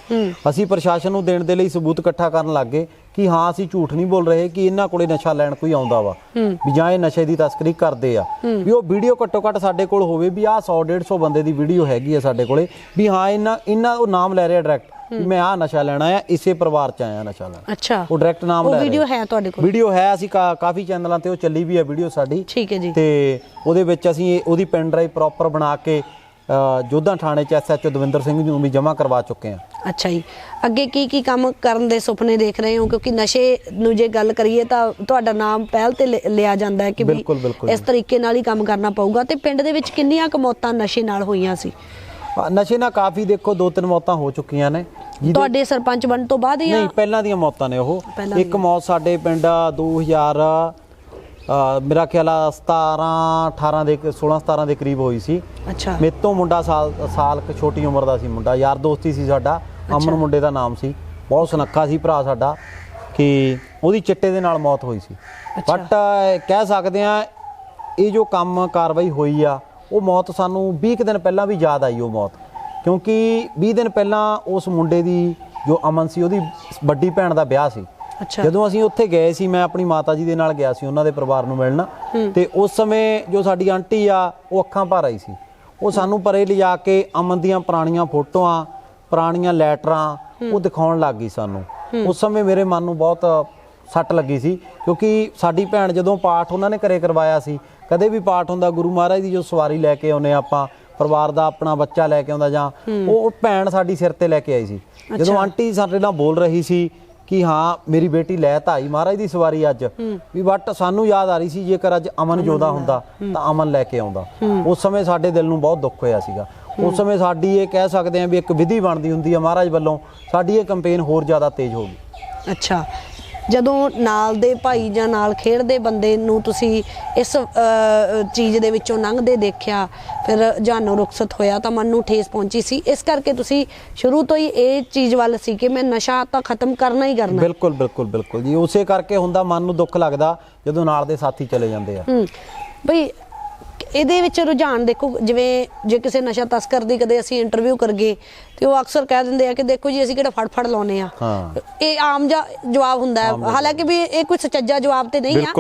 ਅਸੀਂ ਪ੍ਰਸ਼ਾਸਨ ਨੂੰ ਦੇਣ ਦੇ ਲਈ ਸਬੂਤ ਇਕੱਠਾ ਕਰਨ ਲੱਗੇ ਕਿ ਹਾਂ ਅਸੀਂ ਝੂਠ ਨਹੀਂ ਬੋਲ ਰਹੇ ਕਿ ਇਹਨਾਂ ਕੋਲੇ ਨਸ਼ਾ ਲੈਣ ਕੋਈ ਆਉਂਦਾ ਵਾ। ਵੀ ਜਾਂ ਇਹ ਨਸ਼ੇ ਦੀ ਤਸਕਰੀ ਕਰਦੇ ਆ। ਵੀ ਉਹ ਵੀਡੀਓ ਘੱਟੋ ਘੱਟ ਸਾਡੇ ਕੋਲ ਹੋਵੇ ਵੀ ਆਹ 100 150 ਬੰਦੇ ਦੀ ਵੀਡੀਓ ਹੈਗੀ ਆ ਸਾਡੇ ਕੋਲੇ। ਵੀ ਹਾਂ ਇਹਨਾਂ ਇਹਨਾਂ ਉਹ ਨਾਮ ਲੈ ਰਿਹਾ ਡਾਇਰੈਕਟ ਵੀ ਮੈਂ ਆਹ ਨਸ਼ਾ ਲੈਣਾ ਆ ਇਸੇ ਪਰਿਵਾਰ ਚ ਆਇਆ ਨਸ਼ਾ ਲੈਣ। ਅੱਛਾ। ਉਹ ਡਾਇਰੈਕਟ ਨਾਮ ਉਹ ਲੈ ਰਹੇ। ਵੀਡੀਓ ਹੈ ਤੁਹਾਡੇ ਕੋਲ? ਵੀਡੀਓ ਹੈ ਅਸੀਂ ਕਾਫੀ ਚੈਨਲਾਂ ਤੇ ਉਹ ਚੱਲੀ ਵੀ ਹੈ ਵੀਡੀਓ ਸਾਡੀ। ਠੀਕ ਹੈ ਜੀ। ਤੇ ਉਹਦੇ ਵਿੱਚ ਅਸੀਂ ਉਹਦੀ ਪੈਨ ਡਰਾਈਵ ਪ੍ਰੋਪਰ ਬਣਾ ਕੇ ਜੋਧਾ ਥਾਣੇ ਚ ਐਸਐਚਓ ਦਵਿੰਦਰ ਸਿੰਘ ਨੂੰ ਵੀ ਜਮ੍ਹਾਂ ਕਰਵਾ ਚੁੱਕੇ ਹਾਂ। ਅੱਛਾ ਜੀ। ਅੱਗੇ ਕੀ ਕੀ ਕੰਮ ਕਰਨ ਦੇ ਸੁਪਨੇ ਦੇਖ ਰਹੇ ਹੋ? ਕਿਉਂਕਿ ਨਸ਼ੇ ਨੂੰ ਜੇ ਗੱਲ ਕਰੀਏ ਤਾਂ ਤੁਹਾਡਾ ਨਾਮ ਪਹਿਲ ਤੇ ਲਿਆ ਜਾਂਦਾ ਹੈ ਕਿ ਇਸ ਤਰੀਕੇ ਨਾਲ ਹੀ ਕੰਮ ਕਰਨਾ ਪਊਗਾ। ਤੇ ਪਿੰਡ ਦੇ ਵਿੱਚ ਕਿੰਨੀਆਂ ਕੁ ਮੌਤਾਂ ਨਸ਼ੇ ਨਾਲ ਹੋਈਆਂ ਸੀ? ਨਸ਼ੇ ਨਾਲ ਕਾਫੀ ਦੇਖੋ ਦੋ ਤਿੰਨ ਮੌਤਾਂ ਹੋ ਚੁੱਕੀਆਂ ਨੇ। ਤੁਹਾਡੇ ਸਰਪੰਚ ਬਣਨ ਤੋਂ ਬਾਅਦ ਜਾਂ ਨਹੀਂ ਪਹਿਲਾਂ ਦੀਆਂ ਮੌਤਾਂ ਨੇ ਉਹ। ਇੱਕ ਮੌਤ ਸਾਡੇ ਪਿੰਡ 2000 ਅ, ਮੇਰਾ ਖਿਆਲ ਆ 17 18 ਦੇ 16 17 ਦੇ ਕਰੀਬ ਹੋਈ ਸੀ। ਅੱਛਾ। ਮੇਰੇ ਤੋਂ ਮੁੰਡਾ ਸਾਲ ਸਾਲ ਕੁ ਛੋਟੀ ਉਮਰ ਦਾ ਸੀ ਮੁੰਡਾ। ਯਾਰ ਦੋਸਤੀ ਸੀ ਸਾਡਾ। ਅਮਨ ਮੁੰਡੇ ਦਾ ਨਾਮ ਸੀ। ਬਹੁਤ ਸੁਨੱਖਾ ਸੀ ਭਰਾ ਸਾਡਾ। ਕਿ ਉਹਦੀ ਚਿੱਟੇ ਦੇ ਨਾਲ ਮੌਤ ਹੋਈ ਸੀ। ਬਟ ਕਹਿ ਸਕਦੇ ਆ ਇਹ ਜੋ ਕੰਮ ਕਾਰਵਾਈ ਹੋਈ ਆ ਉਹ ਮੌਤ ਸਾਨੂੰ 20 ਕੁ ਦਿਨ ਪਹਿਲਾਂ ਵੀ ਯਾਦ ਆਈ ਉਹ ਮੌਤ। ਕਿਉਂਕਿ 20 ਦਿਨ ਪਹਿਲਾਂ ਉਸ ਮੁੰਡੇ ਦੀ ਜੋ ਅਮਨ ਸੀ ਉਹਦੀ ਵੱਡੀ ਭੈਣ ਦਾ ਵਿਆਹ ਸੀ। ਜਦੋਂ ਅਸੀਂ ਉੱਥੇ ਗਏ ਸੀ ਮੈਂ ਆਪਣੀ ਮਾਤਾ ਜੀ ਦੇ ਨਾਲ ਗਿਆ ਸੀ ਉਹਨਾਂ ਦੇ ਪਰਿਵਾਰ ਨੂੰ ਮਿਲਣ। ਤੇ ਉਸ ਸਮੇਂ ਜੋ ਸਾਡੀ ਆਂਟੀ ਆ ਉਹ ਅੱਖਾਂ ਭਰ ਆਈ ਸੀ। ਉਹ ਸਾਨੂੰ ਪਰੇ ਲਿਜਾ ਕੇ ਅਮਨ ਦੀਆਂ ਪੁਰਾਣੀਆਂ ਫੋਟੋਆਂ ਪੁਰਾਣੀਆਂ ਲੈਟਰਾਂ ਉਹ ਦਿਖਾਉਣ ਲੱਗ ਗਈ ਸਾਨੂੰ। ਉਸ ਸਮੇਂ ਮੇਰੇ ਮਨ ਨੂੰ ਬਹੁਤ ਸੱਟ ਲੱਗੀ ਸੀ ਕਿਉਂਕਿ ਸਾਡੀ ਭੈਣ ਜਦੋਂ ਪਾਠ ਉਹਨਾਂ ਨੇ ਘਰੇ ਕਰਵਾਇਆ ਸੀ ਕਦੇ ਵੀ ਪਾਠ ਹੁੰਦਾ ਗੁਰੂ ਮਹਾਰਾਜ ਦੀ ਜੋ ਸਵਾਰੀ ਲੈ ਕੇ ਆਉਨੇ ਆਪਾਂ ਪਰਿਵਾਰ ਦਾ ਆਪਣਾ ਬੱਚਾ ਲੈ ਕੇ ਆਉਂਦਾ ਜਾਂ ਉਹ ਭੈਣ ਸਾਡੀ ਸਿਰ ਤੇ ਲੈ ਕੇ ਆਈ ਸੀ। ਜਦੋਂ ਆਂਟੀ ਸਾਡੇ ਨਾਲ ਬੋਲ ਰਹੀ ਸੀ ਕਿ ਹਾਂ ਮੇਰੀ ਬੇਟੀ ਲੈ ਤਾਂ ਆਈ ਮਹਾਰਾਜ ਦੀ ਸਵਾਰੀ ਅੱਜ। ਵੀ ਬਟ ਸਾਨੂੰ ਯਾਦ ਆ ਰਹੀ ਸੀ ਜੇਕਰ ਅੱਜ ਅਮਨ ਜੋਦਾ ਹੁੰਦਾ। ਤਾਂ ਅਮਨ ਲੈ ਕੇ ਆਉਂਦਾ। ਉਸ ਸਮੇਂ ਸਾਡੇ ਦਿਲ ਨੂੰ ਬਹੁਤ ਦੁੱਖ ਹੋਇਆ ਸੀਗਾ। ਉਸ ਸਮੇਂ ਸਾਡੀ ਇਹ ਕਹਿ ਸਕਦੇ ਹਾਂ ਵੀ ਇੱਕ ਵਿਧੀ ਬਣਦੀ ਹੁੰਦੀ ਹੈ ਮਹਾਰਾਜ ਵੱਲੋਂ ਸਾਡੀ ਇਹ ਕੈਂਪੇਨ ਹੋਰ ਜ਼ਿਆਦਾ ਤੇਜ਼ ਹੋ ਗਈ। ਅੱਛਾ। ਜਦੋਂ ਨਾਲ ਦੇ ਭਾਈ ਜਾਂ ਨਾਲ ਖੇਡਦੇ ਬੰਦੇ ਨੂੰ ਤੁਸੀਂ ਇਸ ਚੀਜ਼ ਦੇ ਵਿੱਚੋਂ ਲੰਘਦੇ ਦੇਖਿਆ ਫਿਰ ਜਾਨੋਂ ਰੁਖਸਤ ਹੋਇਆ ਤਾਂ ਮਨ ਨੂੰ ਠੇਸ ਪਹੁੰਚੀ ਸੀ। ਇਸ ਕਰਕੇ ਤੁਸੀਂ ਸ਼ੁਰੂ ਤੋਂ ਹੀ ਇਹ ਚੀਜ਼ ਵੱਲ ਸੀ ਕਿ ਮੈਂ ਨਸ਼ਾ ਤਾਂ ਖਤਮ ਕਰਨਾ ਹੀ ਕਰਨਾ। ਬਿਲਕੁਲ ਬਿਲਕੁਲ ਬਿਲਕੁਲ ਜੀ। ਉਸੇ ਕਰਕੇ ਹੁੰਦਾ ਮਨ ਨੂੰ ਦੁੱਖ ਲੱਗਦਾ ਜਦੋਂ ਨਾਲ ਦੇ ਸਾਥੀ ਚਲੇ ਜਾਂਦੇ ਆ। ਹੂੰ। ਬਈ ਇਹਦੇ ਵਿੱਚ ਰੁਝਾਨ ਦੇਖੋ ਜਿਵੇਂ ਜੇ ਕਿਸੇ ਨਸ਼ਾ ਤਸਕਰ ਦੀ ਕਦੇ ਅਸੀਂ ਇੰਟਰਵਿਊ ਕਰਗੇ ਤੇ ਉਹ ਅਕਸਰ ਕਹਿ ਦਿੰਦੇ ਆ ਕਿ ਦੇਖੋ ਜੀ ਅਸੀਂ ਕਿਹੜਾ ਫੜ ਫੜ ਲਾਉਨੇ ਆ ਇਹ ਆਮ ਜਿਹਾ ਜਵਾਬ ਹੁੰਦਾ ਹੈ। ਹਾਲਾਂਕਿ ਵੀ ਇਹ ਕੋਈ ਸੱਚਾ ਜਵਾਬ ਤੇ ਨਹੀਂ ਆ।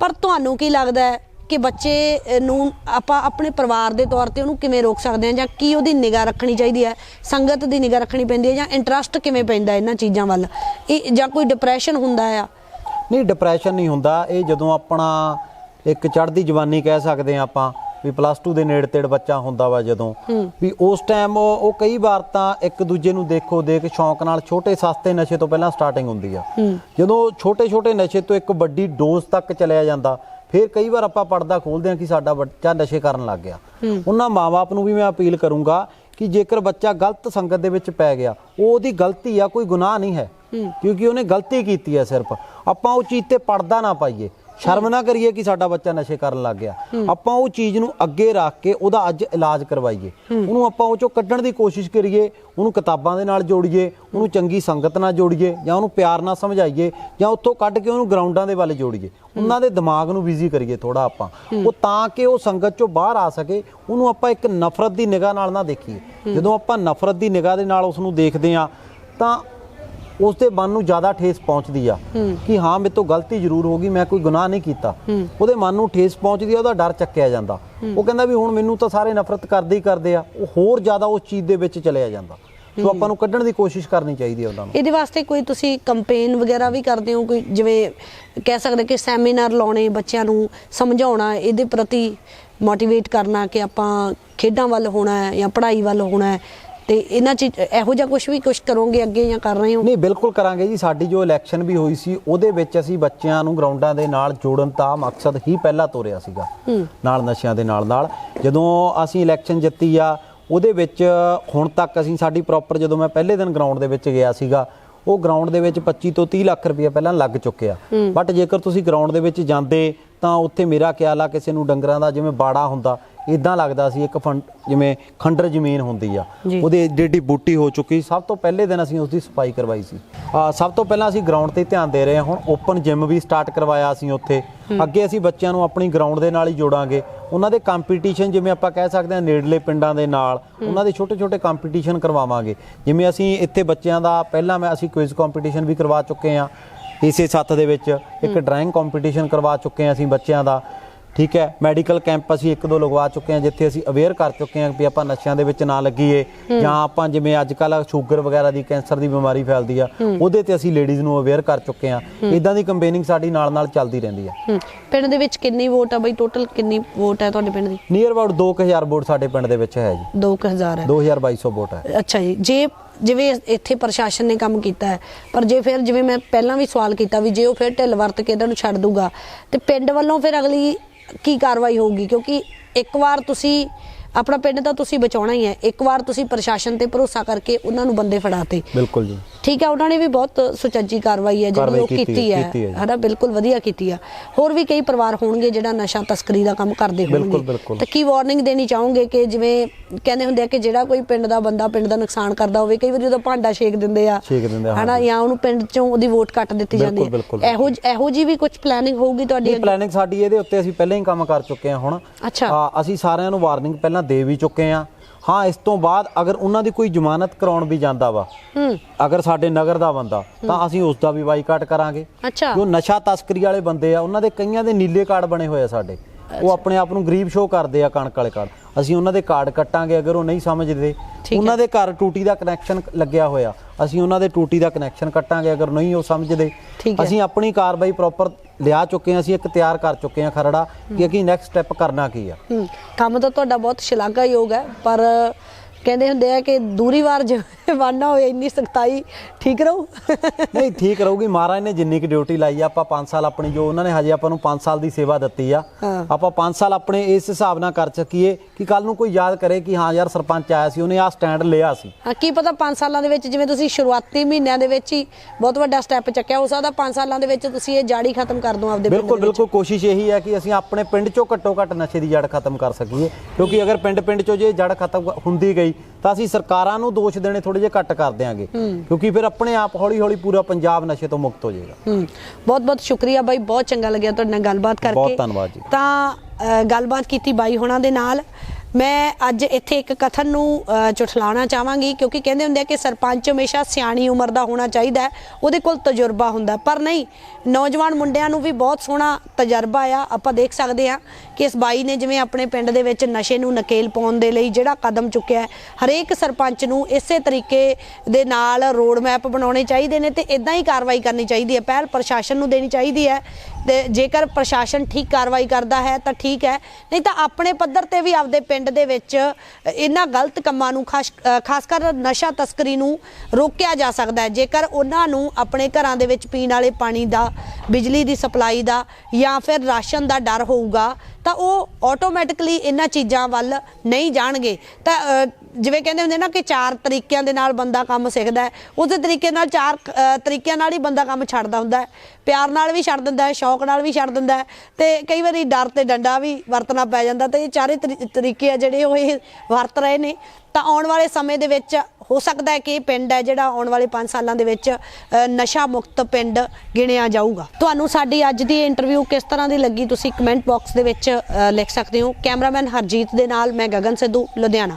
ਪਰ ਤੁਹਾਨੂੰ ਕੀ ਲੱਗਦਾ ਹੈ ਕਿ ਬੱਚੇ ਨੂੰ ਆਪਾਂ ਆਪਣੇ ਪਰਿਵਾਰ ਦੇ ਤੌਰ ਤੇ ਉਹਨੂੰ ਕਿਵੇਂ ਰੋਕ ਸਕਦੇ ਹਾਂ ਜਾਂ ਕੀ ਉਹਦੀ ਨਿਗਾਹ ਰੱਖਣੀ ਚਾਹੀਦੀ ਹੈ? ਸੰਗਤ ਦੀ ਨਿਗਾਹ ਰੱਖਣੀ ਪੈਂਦੀ ਹੈ ਜਾਂ ਇੰਟਰਸਟ ਕਿਵੇਂ ਪੈਂਦਾ ਇਹਨਾਂ ਚੀਜ਼ਾਂ ਵੱਲ? ਇਹ ਜਾਂ ਕੋਈ ਡਿਪਰੈਸ਼ਨ ਹੁੰਦਾ ਆ? ਨਹੀਂ ਡਿਪਰੈਸ਼ਨ ਨਹੀਂ ਹੁੰਦਾ। ਇਹ ਜਦੋਂ ਆਪਣਾ ਇੱਕ ਚੜ੍ਹਦੀ ਜਵਾਨੀ ਕਹਿ ਸਕਦੇ ਆ ਆਪਾਂ ਵੀ ਪਲੱਸ 2 ਦੇ ਨੇੜੇ ਤੇੜ ਬੱਚਾ ਹੁੰਦਾ ਵਾ ਜਦੋਂ। ਵੀ ਉਸ ਟਾਈਮ ਉਹ ਕਈ ਵਾਰ ਤਾਂ ਇੱਕ ਦੂਜੇ ਨੂੰ ਦੇਖੋ ਦੇਖ ਸ਼ੌਂਕ ਨਾਲ ਛੋਟੇ ਸਸਤੇ ਨਸ਼ੇ ਤੋਂ ਪਹਿਲਾਂ ਸਟਾਰਟਿੰਗ ਹੁੰਦੀ ਆ। ਜਦੋਂ ਛੋਟੇ ਛੋਟੇ ਨਸ਼ੇ ਤੋਂ ਇੱਕ ਵੱਡੀ ਡੋਜ਼ ਤੱਕ ਚਲਿਆ ਜਾਂਦਾ ਫਿਰ ਕਈ ਵਾਰ ਆਪਾਂ ਪਰਦਾ ਖੋਲਦੇ ਆ ਕਿ ਸਾਡਾ ਬੱਚਾ ਨਸ਼ੇ ਕਰਨ ਲੱਗ ਗਿਆ। ਉਹਨਾਂ ਮਾਪੇ ਨੂੰ ਵੀ ਮੈਂ ਅਪੀਲ ਕਰੂੰਗਾ ਕਿ ਜੇਕਰ ਬੱਚਾ ਗਲਤ ਸੰਗਤ ਦੇ ਵਿੱਚ ਪੈ ਗਿਆ ਉਹ ਉਹਦੀ ਗਲਤੀ ਆ ਕੋਈ ਗੁਨਾਹ ਨਹੀਂ ਹੈ। ਕਿਉਂਕਿ ਉਹਨੇ ਗਲਤੀ ਕੀਤੀ ਹੈ ਸਿਰਫ। ਆਪਾਂ ਉਹ ਚੀਜ਼ ਤੇ ਪਰਦਾ ਨਾ ਪਾਈਏ। ਸ਼ਰਮ ਨਾ ਕਰੀਏ ਕਿ ਸਾਡਾ ਬੱਚਾ ਨਸ਼ੇ ਕਰਨ ਲੱਗ ਗਿਆ। ਆਪਾਂ ਉਹ ਚੀਜ਼ ਨੂੰ ਅੱਗੇ ਰੱਖ ਕੇ ਉਹਦਾ ਅੱਜ ਇਲਾਜ ਕਰਵਾਈਏ। ਉਹਨੂੰ ਆਪਾਂ ਉਹ ਚੋਂ ਕੱਢਣ ਦੀ ਕੋਸ਼ਿਸ਼ ਕਰੀਏ ਉਹਨੂੰ ਕਿਤਾਬਾਂ ਦੇ ਨਾਲ ਜੋੜੀਏ ਉਹਨੂੰ ਚੰਗੀ ਸੰਗਤ ਨਾਲ ਜੋੜੀਏ ਜਾਂ ਉਹਨੂੰ ਪਿਆਰ ਨਾਲ ਸਮਝਾਈਏ ਜਾਂ ਉੱਥੋਂ ਕੱਢ ਕੇ ਉਹਨੂੰ ਗਰਾਊਂਡਾਂ ਦੇ ਵੱਲ ਜੋੜੀਏ। ਉਹਨਾਂ ਦੇ ਦਿਮਾਗ ਨੂੰ ਬਿਜ਼ੀ ਕਰੀਏ ਥੋੜਾ ਆਪਾਂ। ਉਹ ਤਾਂ ਕਿ ਉਹ ਸੰਗਤ ਚੋਂ ਬਾਹਰ ਆ ਸਕੇ ਉਹਨੂੰ ਆਪਾਂ ਇੱਕ ਨਫ਼ਰਤ ਦੀ ਨਿਗਾਹ ਨਾਲ ਨਾ ਦੇਖੀਏ। ਜਦੋਂ ਆਪਾਂ ਨਫ਼ਰਤ ਦੀ ਨਿਗਾਹ ਦੇ ਨਾਲ ਉਸ ਨੂੰ ਦੇਖਦੇ ਆ ਤਾਂ ਉਸ ਦੇ ਮਨ ਨੂੰ ਜ਼ਿਆਦਾ ਠੇਸ ਪਹੁੰਚਦੀ ਆ ਕਿ ਹਾਂ ਮੇਰੇ ਤੋਂ ਗਲਤੀ ਜ਼ਰੂਰ ਹੋ ਗਈ ਮੈਂ ਕੋਈ ਗੁਨਾਹ ਨਹੀਂ ਕੀਤਾ। ਉਹਦੇ ਮਨ ਨੂੰ ਠੇਸ ਪਹੁੰਚਦੀ ਆ ਉਹਦਾ ਡਰ ਚੱਕਿਆ ਜਾਂਦਾ। ਉਹ ਕਹਿੰਦਾ ਵੀ ਹੁਣ ਮੈਨੂੰ ਤਾਂ ਸਾਰੇ ਨਫ਼ਰਤ ਕਰਦੇ ਹੀ ਕਰਦੇ ਆ ਉਹ ਹੋਰ ਜ਼ਿਆਦਾ ਉਸ ਚੀਜ਼ ਦੇ ਵਿੱਚ ਚਲਿਆ ਜਾਂਦਾ। ਸੋ ਆਪਾਂ ਨੂੰ ਕੱਢਣ ਦੀ ਕੋਸ਼ਿਸ਼ ਕਰਨੀ ਚਾਹੀਦੀ ਹੈ ਉਹਨਾਂ ਨੂੰ। ਇਹਦੇ ਵਾਸਤੇ ਕੋਈ ਤੁਸੀਂ ਕੰਪੇਨ ਵਗੈਰਾ ਵੀ ਕਰਦੇ ਹੋ? ਕੋਈ ਜਿਵੇਂ ਕਹਿ ਸਕਦੇ ਕਿ ਸੈਮੀਨਾਰ ਲਾਉਣੇ ਬੱਚਿਆਂ ਨੂੰ ਸਮਝਾਉਣਾ ਇਹਦੇ ਪ੍ਰਤੀ ਮੋਟੀਵੇਟ ਕਰਨਾ ਕਿ ਆਪਾਂ ਖੇਡਾਂ ਵੱਲ ਹੋਣਾ ਹੈ ਜਾਂ ਪੜ੍ਹਾਈ ਵੱਲ ਹੋਣਾ ਹੈ? ਤੇ ਇਹਨਾਂ ਚ ਇਹੋ ਜਿਹਾ ਕੁਝ ਵੀ ਕੁਝ ਕਰੋਗੇ ਅੱਗੇ ਜਾਂ ਕਰ ਰਹੇ ਹੋ? ਨਹੀਂ ਬਿਲਕੁਲ ਕਰਾਂਗੇ ਜੀ। ਸਾਡੀ ਜੋ ਇਲੈਕਸ਼ਨ ਵੀ ਹੋਈ ਸੀ ਉਹਦੇ ਵਿੱਚ ਅਸੀਂ ਬੱਚਿਆਂ ਨੂੰ ਗਰਾਊਂਡਾਂ ਦੇ ਨਾਲ ਜੋੜਨ ਦਾ ਮਕਸਦ ਹੀ ਪਹਿਲਾਂ ਤੋਰਿਆ ਸੀਗਾ। ਨਾਲ ਨਸ਼ਿਆਂ ਦੇ ਨਾਲ ਨਾਲ। ਜਦੋਂ ਅਸੀਂ ਇਲੈਕਸ਼ਨ ਜਿੱਤੀ ਆ ਉਹਦੇ ਵਿੱਚ ਹੁਣ ਤੱਕ ਅਸੀਂ ਸਾਡੀ ਪ੍ਰੋਪਰ ਜਦੋਂ ਮੈਂ ਪਹਿਲੇ ਦਿਨ ਗਰਾਊਂਡ ਦੇ ਵਿੱਚ ਗਿਆ ਸੀਗਾ ਉਹ ਗਰਾਊਂਡ ਦੇ ਵਿੱਚ 25 ਤੋਂ 30 ਲੱਖ ਰੁਪਏ ਪਹਿਲਾਂ ਲੱਗ ਚੁੱਕਿਆ। ਬਟ ਜੇਕਰ ਤੁਸੀਂ ਗਰਾਊਂਡ ਦੇ ਵਿੱਚ ਜਾਂਦੇ ਤਾਂ ਉੱਥੇ ਮੇਰਾ ਖਿਆਲ ਆ ਕਿਸੇ ਨੂੰ ਡੰਗਰਾਂ ਦਾ ਜਿਵੇਂ ਬਾੜਾ ਹੁੰਦਾ ਇਦਾਂ ਲੱਗਦਾ ਸੀ ਇੱਕ ਫੰਡ ਜਿਵੇਂ ਖੰਡਰ ਜ਼ਮੀਨ ਹੁੰਦੀ ਆ। ਉਹਦੇ ਏਡੀ ਏਡੀ ਬੂਟੀ ਹੋ ਚੁੱਕੀ ਸਭ ਤੋਂ ਪਹਿਲੇ ਦਿਨ ਅਸੀਂ ਉਸ ਦੀ ਸਫ਼ਾਈ ਕਰਵਾਈ ਸੀ। ਆ ਸਭ ਤੋਂ ਪਹਿਲਾਂ ਅਸੀਂ ਗਰਾਊਂਡ ਤੇ ਧਿਆਨ ਦੇ ਰਹੇ ਹਾਂ। ਹੁਣ ਓਪਨ ਜਿਮ ਵੀ ਸਟਾਰਟ ਕਰਵਾਇਆ ਅਸੀਂ ਉੱਥੇ। ਅੱਗੇ ਅਸੀਂ ਬੱਚਿਆਂ ਨੂੰ ਆਪਣੀ ਗਰਾਊਂਡ ਦੇ ਨਾਲ ਹੀ ਜੋੜਾਂਗੇ। ਉਹਨਾਂ ਦੇ ਕੰਪੀਟੀਸ਼ਨ ਜਿਵੇਂ ਆਪਾਂ ਕਹਿ ਸਕਦੇ ਹਾਂ ਨੇੜਲੇ ਪਿੰਡਾਂ ਦੇ ਨਾਲ ਉਹਨਾਂ ਦੇ ਛੋਟੇ ਛੋਟੇ ਕੰਪੀਟੀਸ਼ਨ ਕਰਵਾਵਾਂਗੇ। ਜਿਵੇਂ ਅਸੀਂ ਇੱਥੇ ਬੱਚਿਆਂ ਦਾ ਪਹਿਲਾਂ ਮੈਂ ਅਸੀਂ ਕੁਇਜ਼ ਕੰਪੀਟੀਸ਼ਨ ਵੀ ਕਰਵਾ ਚੁੱਕੇ ਹਾਂ। ਇਸੇ ਸੱਤ ਦੇ ਵਿੱਚ ਇੱਕ ਡਰਾਇੰਗ ਕੰਪੀਟੀਸ਼ਨ ਕਰਵਾ ਚੁੱਕੇ ਹਾਂ ਅਸੀਂ ਬੱਚਿਆਂ ਦਾ ਠੀਕ ਹੈ? ਮੈਡੀਕਲ ਕੈਂਪ ਅਸੀਂ ਇੱਕ ਦੋ ਲਗਵਾ ਚੁੱਕੇ ਹਾਂ ਜਿੱਥੇ ਅਸੀਂ ਅਵੇਅਰ ਕਰ ਚੁੱਕੇ ਹਾਂ ਵੀ ਆਪਾਂ ਨਸ਼ਿਆਂ ਦੇ ਵਿੱਚ ਨਾ ਲੱਗੀਏ ਜਾਂ ਆਪਾਂ ਜਿਵੇਂ ਅੱਜ ਕੱਲ ਸ਼ੂਗਰ ਵਗੈਰਾ ਦੀ ਕੈਂਸਰ ਦੀ ਬਿਮਾਰੀ ਫੈਲਦੀ ਆ ਉਹਦੇ ਤੇ ਅਸੀਂ ਲੇਡੀਜ਼ ਨੂੰ ਅਵੇਅਰ ਕਰ ਚੁੱਕੇ ਹਾਂ। ਇਦਾਂ ਦੀ ਕੰਪੇਨਿੰਗ ਸਾਡੀ ਨਾਲ ਨਾਲ ਚੱਲਦੀ ਰਹਿੰਦੀ ਆ। ਪਿੰਡ ਦੇ ਵਿੱਚ ਕਿੰਨੀ ਵੋਟ ਆ ਬਈ? ਟੋਟਲ ਕਿੰਨੀ ਵੋਟ ਹੈ ਤੁਹਾਡੇ ਪਿੰਡ ਦੀ? ਨੀਅਰ ਅਬਾਊਟ 2000 ਵੋਟ ਸਾਡੇ ਪਿੰਡ ਦੇ ਵਿੱਚ ਹੈ ਜੀ। 2000 ਹੈ। 2200 ਵੋਟ ਹੈ। ਅੱਛਾ ਜੀ ਜੇ ਜਿਵੇਂ ਇੱਥੇ ਪ੍ਰਸ਼ਾਸਨ ਨੇ ਕੰਮ ਕੀਤਾ ਹੈ, ਪਰ ਜੇ ਫਿਰ ਜਿਵੇਂ ਮੈਂ ਪਹਿਲਾਂ ਵੀ ਸਵਾਲ ਕੀਤਾ ਵੀ ਜੇ ਉਹ ਫਿਰ ਢਿੱਲ ਵਰਤ ਕੇ ਇਹਨਾਂ ਨੂੰ ਛੱਡ ਦੂਗਾ, ਤੇ ਪਿੰਡ ਵੱਲੋਂ ਫਿਰ ਅਗਲੀ ਕੀ ਕਾਰਵਾਈ ਹੋਊਗੀ? ਕਿਉਂਕਿ ਇੱਕ ਵਾਰ ਤੁਸੀਂ, ਆਪਣਾ ਪਿੰਡ ਤਾਂ ਤੁਸੀਂ ਬਚਾਉਣਾ ਹੀ ਹੈ, ਇੱਕ ਵਾਰ ਤੁਸੀਂ ਪ੍ਰਸ਼ਾਸਨ ਤੇ ਭਰੋਸਾ ਕਰਕੇ ਉਹਨਾਂ ਨੂੰ ਬੰਦੇ ਫੜਾਤੇ। ਬਿਲਕੁਲ ਜੀ। ਠੀਕ ਹੈ ਉਹਨਾਂ ਨੇ ਵੀ ਬਹੁਤ ਸੁਚੱਜੀ ਕਾਰਵਾਈ ਹੈ ਜਿਹੜੀ ਉਹ ਕੀਤੀ ਹੈ। ਹਨਾ ਬਿਲਕੁਲ ਵਧੀਆ ਕੀਤੀ ਆ ਹੋਰ ਵੀ ਕਈ ਪਰਿਵਾਰ ਹੋਣਗੇ ਜਿਹੜਾ ਨਸ਼ਾ ਤਸਕਰੀ ਦਾ ਕੰਮ ਕਰਦੇ ਹੋਣਗੇ। ਤਾਂ ਕੀ ਵਾਰਨਿੰਗ ਦੇਣੀ ਚਾਹੋਗੇ ਕਿ ਜਿਵੇਂ ਕਹਿੰਦੇ ਹੁੰਦੇ ਆ ਕਿ ਜਿਹੜਾ ਕੋਈ ਪਿੰਡ ਦਾ ਬੰਦਾ ਪਿੰਡ ਦਾ ਨੁਕਸਾਨ ਕਰਦਾ ਹੋਵੇ ਕਈ ਵਾਰੀ ਉਹਦਾ ਭਾਂਡਾ ਛੇਕ ਦਿੰਦੇ ਆ ਆ, ਹਨਾ। ਜਾਂ ਉਹਨੂੰ ਪਿੰਡ ਚੋਂ ਉਹਦੀ ਵੋਟ ਕੱਟ ਦਿੱਤੀ ਜਾਂਦੀ ਹੈ ਇਹੋ ਇਹੋ ਜੀ ਵੀ ਕੁਝ ਪਲੈਨਿੰਗ ਹੋਊਗੀ ਤੁਹਾਡੀ ਇਹ? ਪਲੈਨਿੰਗ ਸਾਡੀ ਇਹਦੇ ਉੱਤੇ ਅਸੀਂ ਪਹਿਲਾਂ ਹੀ ਕੰਮ ਕਰ ਚੁੱਕੇ ਹਾਂ ਹੁਣ ਅੱਛਾ। ਆ, ਅਸੀਂ ਸਾਰਿਆਂ ਨੂੰ ਵਾਰਨਿੰਗ ਪਹਿਲਾਂ ਦੇ ਵੀ ਚੁੱਕੇ ਹਾਂ ਹਾਂ ਇਸ ਤੋਂ ਬਾਅਦ ਅਗਰ ਉਹਨਾਂ ਦੀ ਕੋਈ ਜ਼ਮਾਨਤ ਕਰਾਉਣ ਵੀ ਜਾਂਦਾ ਵਾ ਹੂੰ। ਅਗਰ ਸਾਡੇ ਨਗਰ ਦਾ ਬੰਦਾ ਤਾਂ ਅਸੀਂ ਉਸ ਦਾ ਵੀ ਬਾਈਕਾਟ ਕਰਾਂਗੇ। ਅੱਛਾ। ਜੋ ਨਸ਼ਾ ਤਸਕਰੀ ਵਾਲੇ ਬੰਦੇ ਆ ਉਹਨਾਂ ਦੇ ਕਈਆਂ ਦੇ ਨੀਲੇ ਕਾਰਡ ਬਣੇ ਹੋਏ ਆ ਸਾਡੇ। ਉਹ ਆਪਣੇ ਆਪ ਨੂੰ ਗਰੀਬ ਸ਼ੋਅ ਕਰਦੇ ਆ ਕਣਕ ਵਾਲੇ ਕਾਰਡ। ਅਸੀਂ ਉਹਨਾਂ ਦੇ ਕਾਰਡ ਕੱਟਾਂਗੇ ਅਗਰ ਉਹ ਨਹੀਂ ਸਮਝਦੇ। ਉਹਨਾਂ ਦੇ ਘਰ ਟੂਟੀ ਦਾ ਕਨੈਕਸ਼ਨ ਲੱਗਿਆ ਹੋਇਆ। ਅਸੀਂ ਉਹਨਾਂ ਦੇ ਟੂਟੀ ਦਾ ਕਨੈਕਸ਼ਨ ਕੱਟਾਂਗੇ ਅਗਰ ਨਹੀਂ ਉਹ ਸਮਝਦੇ। ਅਸੀਂ ਆਪਣੀ ਕਾਰਵਾਈ ਪ੍ਰੋਪਰ ਲਿਆ ਚੁੱਕੇ ਹਾਂ ਅਸੀਂ ਇੱਕ ਤਿਆਰ ਕਰ ਚੁੱਕੇ ਹਾਂ ਖਰੜਾ ਕਿ ਅਸੀਂ ਨੈਕਸਟ ਸਟੈਪ ਕਰਨਾ ਕੀ ਆ। ਕੰਮ ਤਾਂ ਤੁਹਾਡਾ ਬਹੁਤ ਸ਼ਲਾਘਾਯੋਗ ਹੈ ਪਰ ਕਹਿੰਦੇ ਹੁੰਦੇ ਆ ਕਿ ਦੂਰੀ ਵਾਰ ਜਵਾਨਾ ਹੋਵੇ ਇੰਨੀ ਸਖਤਾਈ ਠੀਕ ਰਹੂ ਨਹੀਂ ਠੀਕ ਰਹੂਗੀ ਮਹਾਰਾਜ ਨੇ ਜਿੰਨੀ ਕਿ ਡਿਊਟੀ ਲਾਈ ਆ ਆਪਾਂ 5 ਸਾਲ ਆਪਣੀ ਜੋ ਉਹਨਾਂ ਨੇ ਹਜੇ ਆਪਾਂ ਨੂੰ 5 ਸਾਲ ਦੀ ਸੇਵਾ ਦਿੱਤੀ ਆ। ਆਪਾਂ 5 ਸਾਲ ਆਪਣੇ ਇਸ ਹਿਸਾਬ ਨਾਲ ਕਰ ਸਕੀਏ ਕਿ ਕੱਲ ਨੂੰ ਕੋਈ ਯਾਦ ਕਰੇ ਕਿ ਹਾਂ ਯਾਰ ਸਰਪੰਚ ਆਇਆ ਸੀ ਉਹਨੇ ਆ ਸਟੈਂਡ ਲਿਆ ਸੀ ਹਾਂ ਕੀ ਪਤਾ 5 ਸਾਲਾਂ ਦੇ ਵਿੱਚ ਜਿਵੇਂ ਤੁਸੀਂ ਸ਼ੁਰੂਆਤੀ ਮਹੀਨਿਆਂ ਦੇ ਵਿੱਚ ਹੀ ਬਹੁਤ ਵੱਡਾ ਸਟੈਪ ਚੱਕਿਆ ਹੋ ਸਕਦਾ 5 ਸਾਲਾਂ ਦੇ ਵਿੱਚ ਤੁਸੀਂ ਇਹ ਜਾੜੀ ਖਤਮ ਕਰ ਦੋ ਆਪਦੇ ਬਿਲਕੁਲ। ਬਿਲਕੁਲ ਕੋਸ਼ਿਸ਼ ਇਹੀ ਹੈ ਕਿ ਅਸੀਂ ਆਪਣੇ ਪਿੰਡ ਚੋਂ ਘੱਟੋ ਘੱਟ ਨਸ਼ੇ ਦੀ ਜੜ ਖਤਮ ਕਰ ਸਕੀਏ ਕਿਉਂਕਿ ਅਗਰ ਪਿੰਡ ਪਿੰਡ ਚੋਂ ਜੇ ਜੜ ਖਤਮ ਹੁੰਦੀ ਗਈ ਤਾਂ ਅਸੀਂ ਸਰਕਾਰਾਂ ਨੂੰ ਦੋਸ਼ ਦੇਣੇ ਥੋੜੇ ਜਿਹਾ ਘੱਟ ਕਰ ਦਿਆਂਗੇ। ਕਿਉਂਕਿ ਫਿਰ ਆਪਣੇ ਆਪ ਹੌਲੀ ਹੌਲੀ ਪੂਰਾ ਪੰਜਾਬ ਨਸ਼ੇ ਤੋਂ ਮੁਕਤ ਹੋ ਜਾਏਗਾ। ਬਹੁਤ ਬਹੁਤ ਸ਼ੁਕਰੀਆ ਬਾਈ ਬਹੁਤ ਚੰਗਾ ਲੱਗਿਆ ਤੁਹਾਡੇ ਨਾਲ ਗੱਲਬਾਤ ਕਰਕੇ। ਬਹੁਤ ਧੰਨਵਾਦ ਜੀ। ਤਾਂ ਗੱਲਬਾਤ ਕੀਤੀ ਬਾਈ ਹੁਣਾਂ ਦੇ ਨਾਲ। ਮੈਂ ਅੱਜ ਇੱਥੇ ਇੱਕ ਕਥਨ ਨੂੰ ਝੁਠਲਾਉਣਾ ਚਾਹਾਂਗੀ ਕਿਉਂਕਿ ਕਹਿੰਦੇ ਹੁੰਦੇ ਆ ਕਿ ਸਰਪੰਚ ਹਮੇਸ਼ਾ ਸਿਆਣੀ ਉਮਰ ਦਾ ਹੋਣਾ ਚਾਹੀਦਾ ਉਹਦੇ ਕੋਲ ਤਜਰਬਾ ਹੁੰਦਾ। ਪਰ ਨਹੀਂ ਨੌਜਵਾਨ ਮੁੰਡਿਆਂ ਨੂੰ ਵੀ ਬਹੁਤ ਸੋਹਣਾ ਤਜਰਬਾ ਆ ਆਪਾਂ ਦੇਖ ਸਕਦੇ ਆ ਕਿ ਇਸ ਬਾਈ ਨੇ ਜਿਵੇਂ ਆਪਣੇ ਪਿੰਡ ਦੇ ਵਿੱਚ ਨਸ਼ੇ ਨੂੰ ਨਕੇਲ ਪਾਉਣ ਦੇ ਲਈ ਜਿਹੜਾ ਕਦਮ ਚੁੱਕਿਆ ਹਰੇਕ ਸਰਪੰਚ ਨੂੰ ਇਸੇ ਤਰੀਕੇ ਦੇ ਨਾਲ ਰੋਡ ਮੈਪ ਬਣਾਉਣੇ ਚਾਹੀਦੇ ਨੇ ਤੇ ਇਦਾਂ ਹੀ ਕਾਰਵਾਈ ਕਰਨੀ ਚਾਹੀਦੀ ਹੈ। ਪਹਿਲ ਪ੍ਰਸ਼ਾਸਨ ਨੂੰ ਦੇਣੀ ਚਾਹੀਦੀ ਹੈ ਤੇ ਜੇਕਰ ਪ੍ਰਸ਼ਾਸਨ ਠੀਕ ਕਾਰਵਾਈ ਕਰਦਾ ਹੈ ਤਾਂ ਠੀਕ ਹੈ, ਨਹੀਂ ਤਾਂ ਆਪਣੇ ਪੱਧਰ ਤੇ ਵੀ ਆਪਦੇ ਪਿੰਡ ਦੇ ਵਿੱਚ ਇਹਨਾਂ ਗਲਤ ਕੰਮਾਂ ਨੂੰ ਖਾਸ ਖਾਸ ਕਰ ਨਸ਼ਾ ਤਸਕਰੀ ਨੂੰ ਰੋਕਿਆ ਜਾ ਸਕਦਾ ਹੈ। ਜੇਕਰ ਉਹਨਾਂ ਨੂੰ ਆਪਣੇ ਘਰਾਂ ਦੇ ਵਿੱਚ ਪੀਣ ਵਾਲੇ ਪਾਣੀ ਦਾ, ਬਿਜਲੀ ਦੀ ਸਪਲਾਈ ਦਾ ਜਾਂ ਫਿਰ ਰਾਸ਼ਨ ਦਾ ਡਰ ਹੋਊਗਾ ਤਾਂ ਉਹ ਆਟੋਮੈਟਿਕਲੀ ਇਹਨਾਂ ਚੀਜ਼ਾਂ ਵੱਲ ਨਹੀਂ ਜਾਣਗੇ। ਤਾਂ ਜਿਵੇਂ ਕਹਿੰਦੇ ਹੁੰਦੇ ਨਾ ਕਿ ਚਾਰ ਤਰੀਕਿਆਂ ਦੇ ਨਾਲ ਬੰਦਾ ਕੰਮ ਸਿੱਖਦਾ ਉਸੇ ਤਰੀਕੇ ਨਾਲ ਚਾਰ ਤਰੀਕਿਆਂ ਨਾਲ ਹੀ ਬੰਦਾ ਕੰਮ ਛੱਡਦਾ ਹੁੰਦਾ ਹੈ। ਪਿਆਰ ਨਾਲ ਵੀ ਛੱਡ ਦਿੰਦਾ ਹੈ, ਸ਼ੌਕ ਨਾਲ ਵੀ ਛੱਡ ਦਿੰਦਾ ਹੈ ਤੇ ਕਈ ਵਾਰੀ ਡਰ ਤੇ ਡੰਡਾ ਵੀ ਵਰਤਣਾ ਪੈ ਜਾਂਦਾ ਤੇ ਇਹ ਚਾਰੇ ਤਰੀ- ਤਰੀਕੇ ਆ ਜਿਹੜੇ ਉਹ ਇਹ ਵਰਤ ਰਹੇ ਨੇ। ਤਾਂ ਆਉਣ ਵਾਲੇ ਸਮੇਂ ਦੇ ਵਿੱਚ ਹੋ ਸਕਦਾ ਹੈ ਕਿ ਇਹ ਪਿੰਡ ਹੈ ਜਿਹੜਾ ਆਉਣ ਵਾਲੇ 5 ਸਾਲਾਂ ਦੇ ਵਿੱਚ ਨਸ਼ਾ ਮੁਕਤ ਪਿੰਡ ਗਿਣਿਆ ਜਾਊਗਾ। ਤੁਹਾਨੂੰ ਸਾਡੀ ਅੱਜ ਦੀ ਇੰਟਰਵਿਊ ਕਿਸ ਤਰ੍ਹਾਂ ਦੀ ਲੱਗੀ, ਤੁਸੀਂ ਕਮੈਂਟ ਬਾਕਸ ਦੇ ਵਿੱਚ ਲਿਖ ਸਕਦੇ ਹੋ। ਕੈਮਰਾਮੈਨ ਹਰਜੀਤ ਦੇ ਨਾਲ ਮੈਂ ਗਗਨ ਸਿੱਧੂ, ਲੁਧਿਆਣਾ।